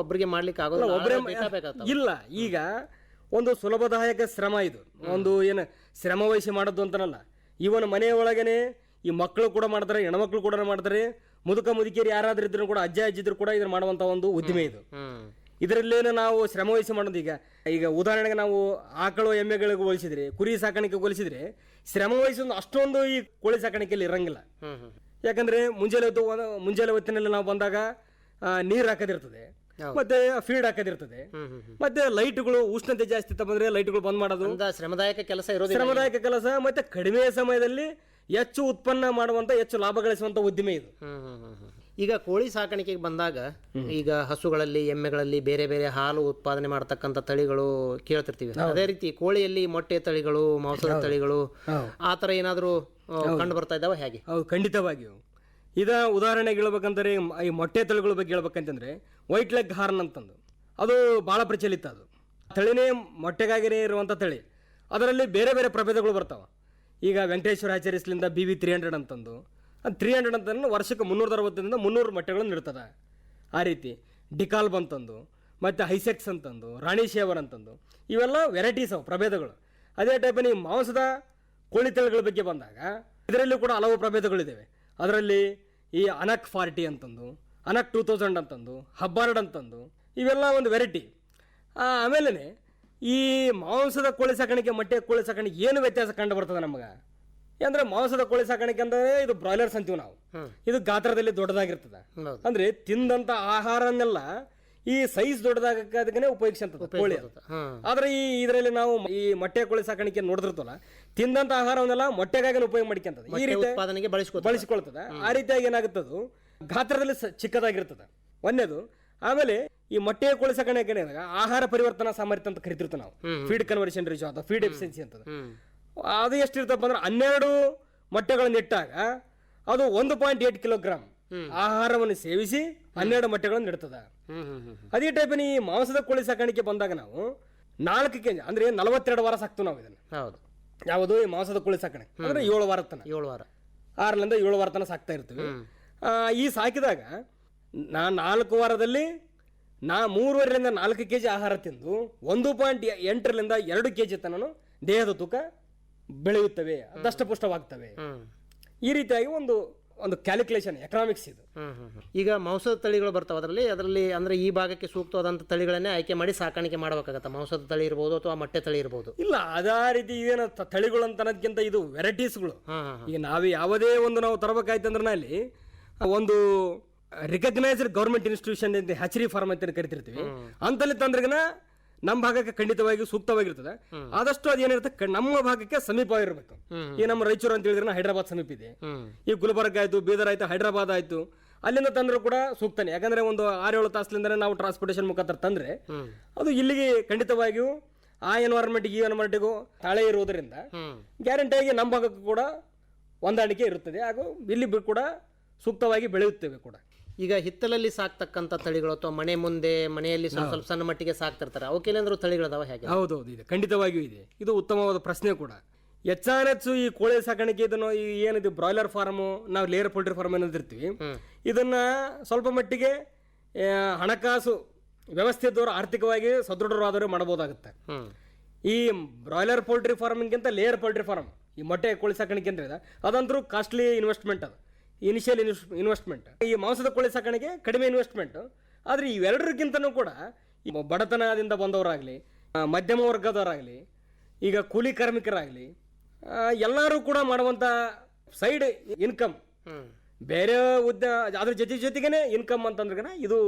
ಒಬ್ಬರಿಗೆ ಮಾಡ್ಲಿಕ್ಕೆ ಆಗೋದಿಲ್ಲ ಒಬ್ಬರೇ. ಇಲ್ಲ ಈಗ ಒಂದು ಸುಲಭದಾಯಕ ಶ್ರಮ ಇದು. ಒಂದು ಏನು ಶ್ರಮ ವಹಿಸಿ ಮಾಡೋದು ಅಂತನಲ್ಲ. ಇವನ್ ಮನೆಯೊಳಗನೆ ಈ ಮಕ್ಕಳು ಕೂಡ ಮಾಡ್ತಾರೆ ಹೆಣ್ಮಕ್ಳು ಕೂಡ ಮಾಡ್ತಾರೆ. ಮುದುಕ ಮುದುಕಿಯರು ಯಾರಾದ್ರೂ ಇದ್ರು ಕೂಡ ಅಜ್ಜ ಅಜ್ಜಿದ್ರು ಕೂಡ ಇದನ್ನ ಮಾಡುವಂತ ಒಂದು ಉದ್ದಿಮೆ ಇದು. ಇದರಲ್ಲಿ ಇದರಲ್ಲೇನು ನಾವು ಶ್ರಮ ವಹಿಸಿ ಮಾಡೋದು ಈಗ ಈಗ ಉದಾಹರಣೆಗೆ ನಾವು ಆಕಳು ಎಮ್ಮೆಗಳಿಗೆ ಹೋಲಿಸಿದ್ರೆ ಕುರಿ ಸಾಕಾಣಿಕೆ ಹೋಲಿಸಿದ್ರೆ ಶ್ರಮ ವಹಿಸಿ ಅಷ್ಟೊಂದು ಈ ಕೋಳಿ ಸಾಕಾಣಿಕೆಯಲ್ಲಿ ಇರಂಗಿಲ್ಲ. ಯಾಕಂದ್ರೆ ಮುಂಜಾನೆ ಹೊತ್ತು ಮುಂಜಾನೆ ಹೊತ್ತಿನಲ್ಲಿ ನಾವು ಬಂದಾಗ ನೀರು ಹಾಕೋದಿರ್ತದೆ. ಮತ್ತೆ ಫೀಡ್ ಹಾಕೋದಿರ್ತದೆ. ಮತ್ತೆ ಲೈಟ್ಗಳು ಉಷ್ಣತೆ ಜಾಸ್ತಿ ತಗೊಂಡ್ರೆ ಬಂದ್ರೆ ಲೈಟ್ಗಳು ಬಂದ್ ಮಾಡೋದು. ಶ್ರಮದಾಯಕ ಕೆಲಸ ಇರೋದು ಶ್ರಮದಾಯಕ ಕೆಲಸ ಮತ್ತೆ ಕಡಿಮೆ ಸಮಯದಲ್ಲಿ ಹೆಚ್ಚು ಉತ್ಪನ್ನ ಮಾಡುವಂತ ಹೆಚ್ಚು ಲಾಭ ಗಳಿಸುವಂತ ಉದ್ದಿಮೆ ಇದು. ಈಗ ಕೋಳಿ ಸಾಕಾಣಿಕೆಗೆ ಬಂದಾಗ ಈಗ ಹಸುಗಳಲ್ಲಿ ಎಮ್ಮೆಗಳಲ್ಲಿ ಬೇರೆ ಬೇರೆ ಹಾಲು ಉತ್ಪಾದನೆ ಮಾಡತಕ್ಕಂಥ ತಳಿಗಳು ಕೇಳ್ತಿರ್ತೀವಿ. ಅದೇ ರೀತಿ ಕೋಳಿಯಲ್ಲಿ ಮೊಟ್ಟೆ ತಳಿಗಳು ಮಾಂಸದ ತಳಿಗಳು ಆ ಥರ ಏನಾದರೂ ಕಂಡು ಬರ್ತಾ ಇದ್ದಾವೆ ಹೇಗೆ? ಹೌದು ಖಂಡಿತವಾಗಿಯೂ. ಇದ ಉದಾಹರಣೆಗೆ ಹೇಳ್ಬೇಕಂದ್ರೆ ಈ ಮೊಟ್ಟೆ ತಳಿಗಳ ಬಗ್ಗೆ ಹೇಳ್ಬೇಕಂತಂದ್ರೆ ವೈಟ್ ಲೆಗ್ ಹಾರ್ನ್ ಅಂತಂದು. ಅದು ಭಾಳ ಪ್ರಚಲಿತ ಅದು. ತಳಿನೇ ಮೊಟ್ಟೆಗಾಗಿನೇ ಇರುವಂಥ ತಳಿ. ಅದರಲ್ಲಿ ಬೇರೆ ಬೇರೆ ಪ್ರಭೇದಗಳು ಬರ್ತಾವೆ. ಈಗ ವೆಂಕಟೇಶ್ವರ ಆಚಾರ್ಯಸ್ಲಿಂದ ಬಿ ವಿ ತ್ರೀ ಹಂಡ್ರೆಡ್ ಅಂತಂದು. ಅದು ತ್ರೀ ಹಂಡ್ರೆಡ್ ಅಂತಂದ್ರೆ ವರ್ಷಕ್ಕೆ ಮುನ್ನೂರ ಅರವತ್ತರಿಂದ ಮುನ್ನೂರು ಮೊಟ್ಟೆಗಳನ್ನು ಇಡ್ತದೆ ಆ ರೀತಿ. ಡಿಕಾಲ್ಬ್ ಅಂತಂದು, ಮತ್ತು ಹೈಸೆಕ್ಸ್ ಅಂತಂದು, ರಾಣಿ ಶೇವರ್ ಅಂತಂದು. ಇವೆಲ್ಲ ವೆರೈಟೀಸ್ ಅವು ಪ್ರಭೇದಗಳು. ಅದೇ ಟೈಪ್ ನೀವು ಮಾಂಸದ ಕೋಳಿ ತಳಿಗಳ ಬಗ್ಗೆ ಬಂದಾಗ, ಇದರಲ್ಲೂ ಕೂಡ ಹಲವು ಪ್ರಭೇದಗಳಿದ್ದಾವೆ ಅದರಲ್ಲಿ ಈ ಅನಕ್ ಫಾರ್ಟಿ ಅಂತಂದು ಅನಕ್ ಟೂ ತೌಸಂಡ್ ಅಂತಂದು ಹಬ್ಬಾರ್ಡ್ ಅಂತಂದು ಇವೆಲ್ಲ ಒಂದು ವೆರೈಟಿ ಆಮೇಲೆ ಈ ಮಾಂಸದ ಕೋಳಿ ಸಾಕಾಣಿಕೆ ಮೊಟ್ಟೆ ಕೋಳಿ ಸಾಕಾಣಿಕೆ ಏನು ವ್ಯತ್ಯಾಸ ಕಂಡು ಬರ್ತದೆ ನಮಗೆ? ಅಂದ್ರೆ ಮಾಂಸದ ಕೋಳಿ ಸಾಕಾಣಿಕೆ ಅಂದ್ರೆ ಇದು ಬ್ರಾಯ್ಲರ್ಸ್ ಅಂತೀವಿ ನಾವು. ಇದು ಗಾತ್ರದಲ್ಲಿ ದೊಡ್ಡದಾಗಿರ್ತದೆ. ಅಂದ್ರೆ ತಿಂದಂತ ಆಹಾರನೆಲ್ಲ ಈ ಸೈಜ್ ದೊಡ್ಡದಾಗಕ್ಕೆ ಉಪಯೋಗಿಸಂತದ ಕೋಳಿ. ಆದ್ರೆ ಈ ಇದರಲ್ಲಿ ನಾವು ಈ ಮೊಟ್ಟೆ ಕೋಳಿ ಸಾಕಾಣಿಕೆ ನೋಡಿದಿರ್ತಲ್ಲ ತಿಂದಂತ ಆಹಾರವನ್ನೆಲ್ಲ ಮೊಟ್ಟೆಗಾಗಿ ಉಪಯೋಗ ಮಾಡ್ಕೊಂತದ. ಈ ರೀತಿ ಬಳಸಿಕೊಳ್ತದ. ಆ ರೀತಿಯಾಗಿ ಏನಾಗುತ್ತದು? ಗಾತ್ರದಲ್ಲಿ ಸ- ಚಿಕ್ಕದಾಗಿರ್ತದ. ಒಂದೇದು ಆಮೇಲೆ ಈ ಮೊಟ್ಟೆಯ ಕೋಳಿ ಸಾಕಾಣಿಕೆ ಏನಾಗ ಆಹಾರ ಪರಿವರ್ತನಾ ಸಾಮರ್ಥ್ಯ ಅಂತ ಕರಿತಿರ್ತೀವಿ ನಾವು. ಫೀಡ್ ಕನ್ವರ್ಷನ್ ರೇಷೋ ಅಥವಾ ಫೀಡ್ ಎಫಿಷಿಯನ್ಸಿ ಅಂತ ಅದು ಎಷ್ಟಿರ್ತಪ್ಪ ಅಂದ್ರೆ ಹನ್ನೆರಡು ಮೊಟ್ಟೆಗಳನ್ನು ಇಟ್ಟಾಗ ಅದು ಒಂದು ಪಾಯಿಂಟ್ ಏಟ್ ಕಿಲೋಗ್ರಾಮ್ ಆಹಾರವನ್ನು ಸೇವಿಸಿ ಹನ್ನೆರಡು ಮೊಟ್ಟೆಗಳನ್ನು ಇಡ್ತದ ಅದೇ ಟೈಪಿನ ಈ ಮಾಂಸದ ಕೋಳಿ ಸಾಕಾಣಿಕೆ ಬಂದಾಗ ನಾವು ನಾಲ್ಕು ಕೆಜಿ ಅಂದ್ರೆ ನಲವತ್ತೆರಡು ವಾರ ಸಾಕ್ತು ನಾವು ಇದನ್ನ. ಹೌದು. ಯಾವುದು ಈ ಮಾಂಸದ ಕೋಳಿ ಸಾಕಣೆ ಅಂದ್ರೆ ಏಳು ವಾರ ತನ ಏಳು ವಾರ. ಆರರಿಂದ ಏಳು ವಾರ ತನ ಸಾಕ್ತಾ ಇರ್ತೀವಿ. ಈ ಸಾಕಿದಾಗ ನಾ ನಾಲ್ಕು ವಾರದಲ್ಲಿ ನಾ ಮೂರುವರೆಯಿಂದ ನಾಲ್ಕು ಕೆ ಜಿ ಆಹಾರ ತಿಂದು ಒಂದು ಪಾಯಿಂಟ್ ಎಂಟರಿಂದ ಎರಡು ಕೆ ಜಿ ತನನು ದೇಹದ ತೂಕ ಬೆಳೆಯುತ್ತವೆ ದಷ್ಟಪುಷ್ಟವಾಗ್ತವೆ ಈ ರೀತಿಯಾಗಿ ಒಂದು ಒಂದು ಕ್ಯಾಲ್ಕುಲೇಷನ್ ಎಕನಾಮಿಕ್ಸ್ ಇದು. ಈಗ ಮಾಂಸದ ತಳಿಗಳು ಬರ್ತಾವೆ ಅದರಲ್ಲಿ ಅದರಲ್ಲಿ ಅಂದ್ರೆ ಈ ಭಾಗಕ್ಕೆ ಸೂಕ್ತವಾದಂಥ ತಳಿಗಳನ್ನೇ ಆಯ್ಕೆ ಮಾಡಿ ಸಾಕಾಣಿಕೆ ಮಾಡಬೇಕಾಗತ್ತೆ? ಮಾಂಸದ ತಳಿ ಇರ್ಬೋದು ಅಥವಾ ಮೊಟ್ಟೆ ತಳಿ ಇರ್ಬೋದು? ಇಲ್ಲ ಅದೇ ರೀತಿ ಏನು ತಳಿಗಳು ಅಂತ ಅನ್ನೋದಕ್ಕಿಂತ ಇದು ವೆರೈಟೀಸ್ಗಳು ಈಗ ನಾವು ಯಾವುದೇ ಒಂದು ನಾವು ತರಬೇಕಾಯ್ತಂದ್ರೆ ಅಲ್ಲಿ ಒಂದು ರಿಕಗ್ನೈಸ್ಡ್ ಗೌರ್ಮೆಂಟ್ ಇನ್ಸ್ಟಿಟ್ಯೂಷನ್ ಅಂತ ಹಚರಿ ಫಾರ್ಮ್ ಅಂತ ಕರಿತಿರ್ತೀವಿ. ಅಂತಲ್ಲಿ ತಂದ್ರಗನ ನಮ್ಮ ಭಾಗಕ್ಕೆ ಖಂಡಿತವಾಗಿ ಸೂಕ್ತವಾಗಿರ್ತದೆ. ಆದಷ್ಟು ಅದೇನಿರುತ್ತೆ ನಮ್ಮ ಭಾಗಕ್ಕೆ ಸಮೀಪವಾಗಿರ್ಬೇಕು. ಈ ನಮ್ಮ ರಾಯಚೂರು ಅಂತ ಹೇಳಿದ್ರೆ ಹೈದರಾಬಾದ್ ಸಮೀಪ ಇದೆ. ಈ ಗುಲ್ಬರ್ಗ ಆಯ್ತು ಬೀದರ್ ಆಯ್ತು ಹೈದರಾಬಾದ್ ಆಯ್ತು ಅಲ್ಲಿಂದ ತಂದ್ರೂ ಕೂಡ ಸೂಕ್ತನೇ. ಯಾಕಂದ್ರೆ ಒಂದು ಆರೇಳು ತಾಸಲಿಂದ ನಾವು ಟ್ರಾನ್ಸ್ಪೋರ್ಟೇಷನ್ ಮುಖಾಂತರ ತಂದ್ರೆ ಅದು ಇಲ್ಲಿಗೆ ಖಂಡಿತವಾಗಿಯೂ ಆ ಎನ್ವೈರನ್ಮೆಂಟ್ ಈ ಎನ್ವೈರನ್ಮೆಂಟ್ಗೂ ತಾಳೆ ಇರುವುದರಿಂದ ಗ್ಯಾರಂಟಿಯಾಗಿ ನಮ್ಮ ಭಾಗಕ್ಕೂ ಕೂಡ ಹೊಂದಾಣಿಕೆ ಇರುತ್ತದೆ. ಹಾಗೂ ಇಲ್ಲಿ ಕೂಡ ಸೂಕ್ತವಾಗಿ ಬೆಳೆಯುತ್ತೇವೆ ಕೂಡ. ಈಗ ಹಿತ್ತಲಲ್ಲಿ ಸಾಕ್ತಕ್ಕಂಥ ತಳಿಗಳು ಅಥವಾ ಮನೆ ಮುಂದೆ ಮನೆಯಲ್ಲಿ ಸ್ವಲ್ಪ ಸ್ವಲ್ಪ ಸಣ್ಣ ಮಟ್ಟಿಗೆ ಸಾಕ್ತಿರ್ತಾರೆ. ತಳಿಗಳು ತಳಿಗಳದಾವ ಹೇಗೆ? ಹೌದೌದು ಇದೆ. ಖಂಡಿತವಾಗಿಯೂ ಇದೆ. ಇದು ಉತ್ತಮವಾದ ಪ್ರಶ್ನೆ ಕೂಡ. ಹೆಚ್ಚಾನೆಚ್ಚು ಈ ಕೋಳಿ ಸಾಕಾಣಿಕೆ ಇದನ್ನು ಈ ಏನಿದೆ ಬ್ರಾಯ್ಲರ್ ಫಾರ್ಮು ನಾವು ಲೇಯರ್ ಪೋಲ್ಟ್ರಿ ಫಾರ್ಮ್ ಅನ್ನೋದಿರ್ತೀವಿ ಇದನ್ನ ಸ್ವಲ್ಪ ಮಟ್ಟಿಗೆ ಆ, ಹಣಕಾಸು ವ್ಯವಸ್ಥೆದವರು ಆರ್ಥಿಕವಾಗಿ ಸದೃಢರಾದವರು ಮಾಡಬಹುದಾಗುತ್ತೆ. ಹ್ಮ್. ಈ ಬ್ರಾಯ್ಲರ್ ಪೋಲ್ಟ್ರಿ ಫಾರ್ಮಿಂಗಿಂತ ಲೇಯರ್ ಪೋಲ್ಟ್ರಿ ಫಾರ್ಮ್ ಈ ಮೊಟ್ಟೆ ಕೋಳಿ ಸಾಕಾಣಿಕೆ ಅಂತ ಇದೆ ಅದಂತರೂ ಕಾಸ್ಟ್ಲಿ ಇನ್ವೆಸ್ಟ್ಮೆಂಟ್ ಅದು. ಇನಿಷಿಯಲ್ ಇನ್ವೆಸ್ಟ್ಮೆಂಟ್ ಈ ಮಾಂಸದ ಕೋಳಿ ಸಾಕಾಣಿಕೆ ಕಡಿಮೆ ಇನ್ವೆಸ್ಟ್ಮೆಂಟ್ ಆದರೆ ಇವೆರಡರಿಗಿಂತನೂ ಕೂಡ ಈ ಬಡತನದಿಂದ ಬಂದವರಾಗಲಿ ಮಧ್ಯಮ ವರ್ಗದವರಾಗಲಿ ಈಗ ಕೂಲಿ ಕಾರ್ಮಿಕರಾಗಲಿ ಎಲ್ಲರೂ ಕೂಡ ಮಾಡುವಂಥ ಸೈಡ್ ಇನ್ಕಮ್ ಬೇರೆ ಉದ್ದ ಅದ್ರ ಜೊತೆ ಜೊತೆಗೇನೆ ಇನ್ಕಮ್ ಅಂತಂದ್ರೆ ಇದು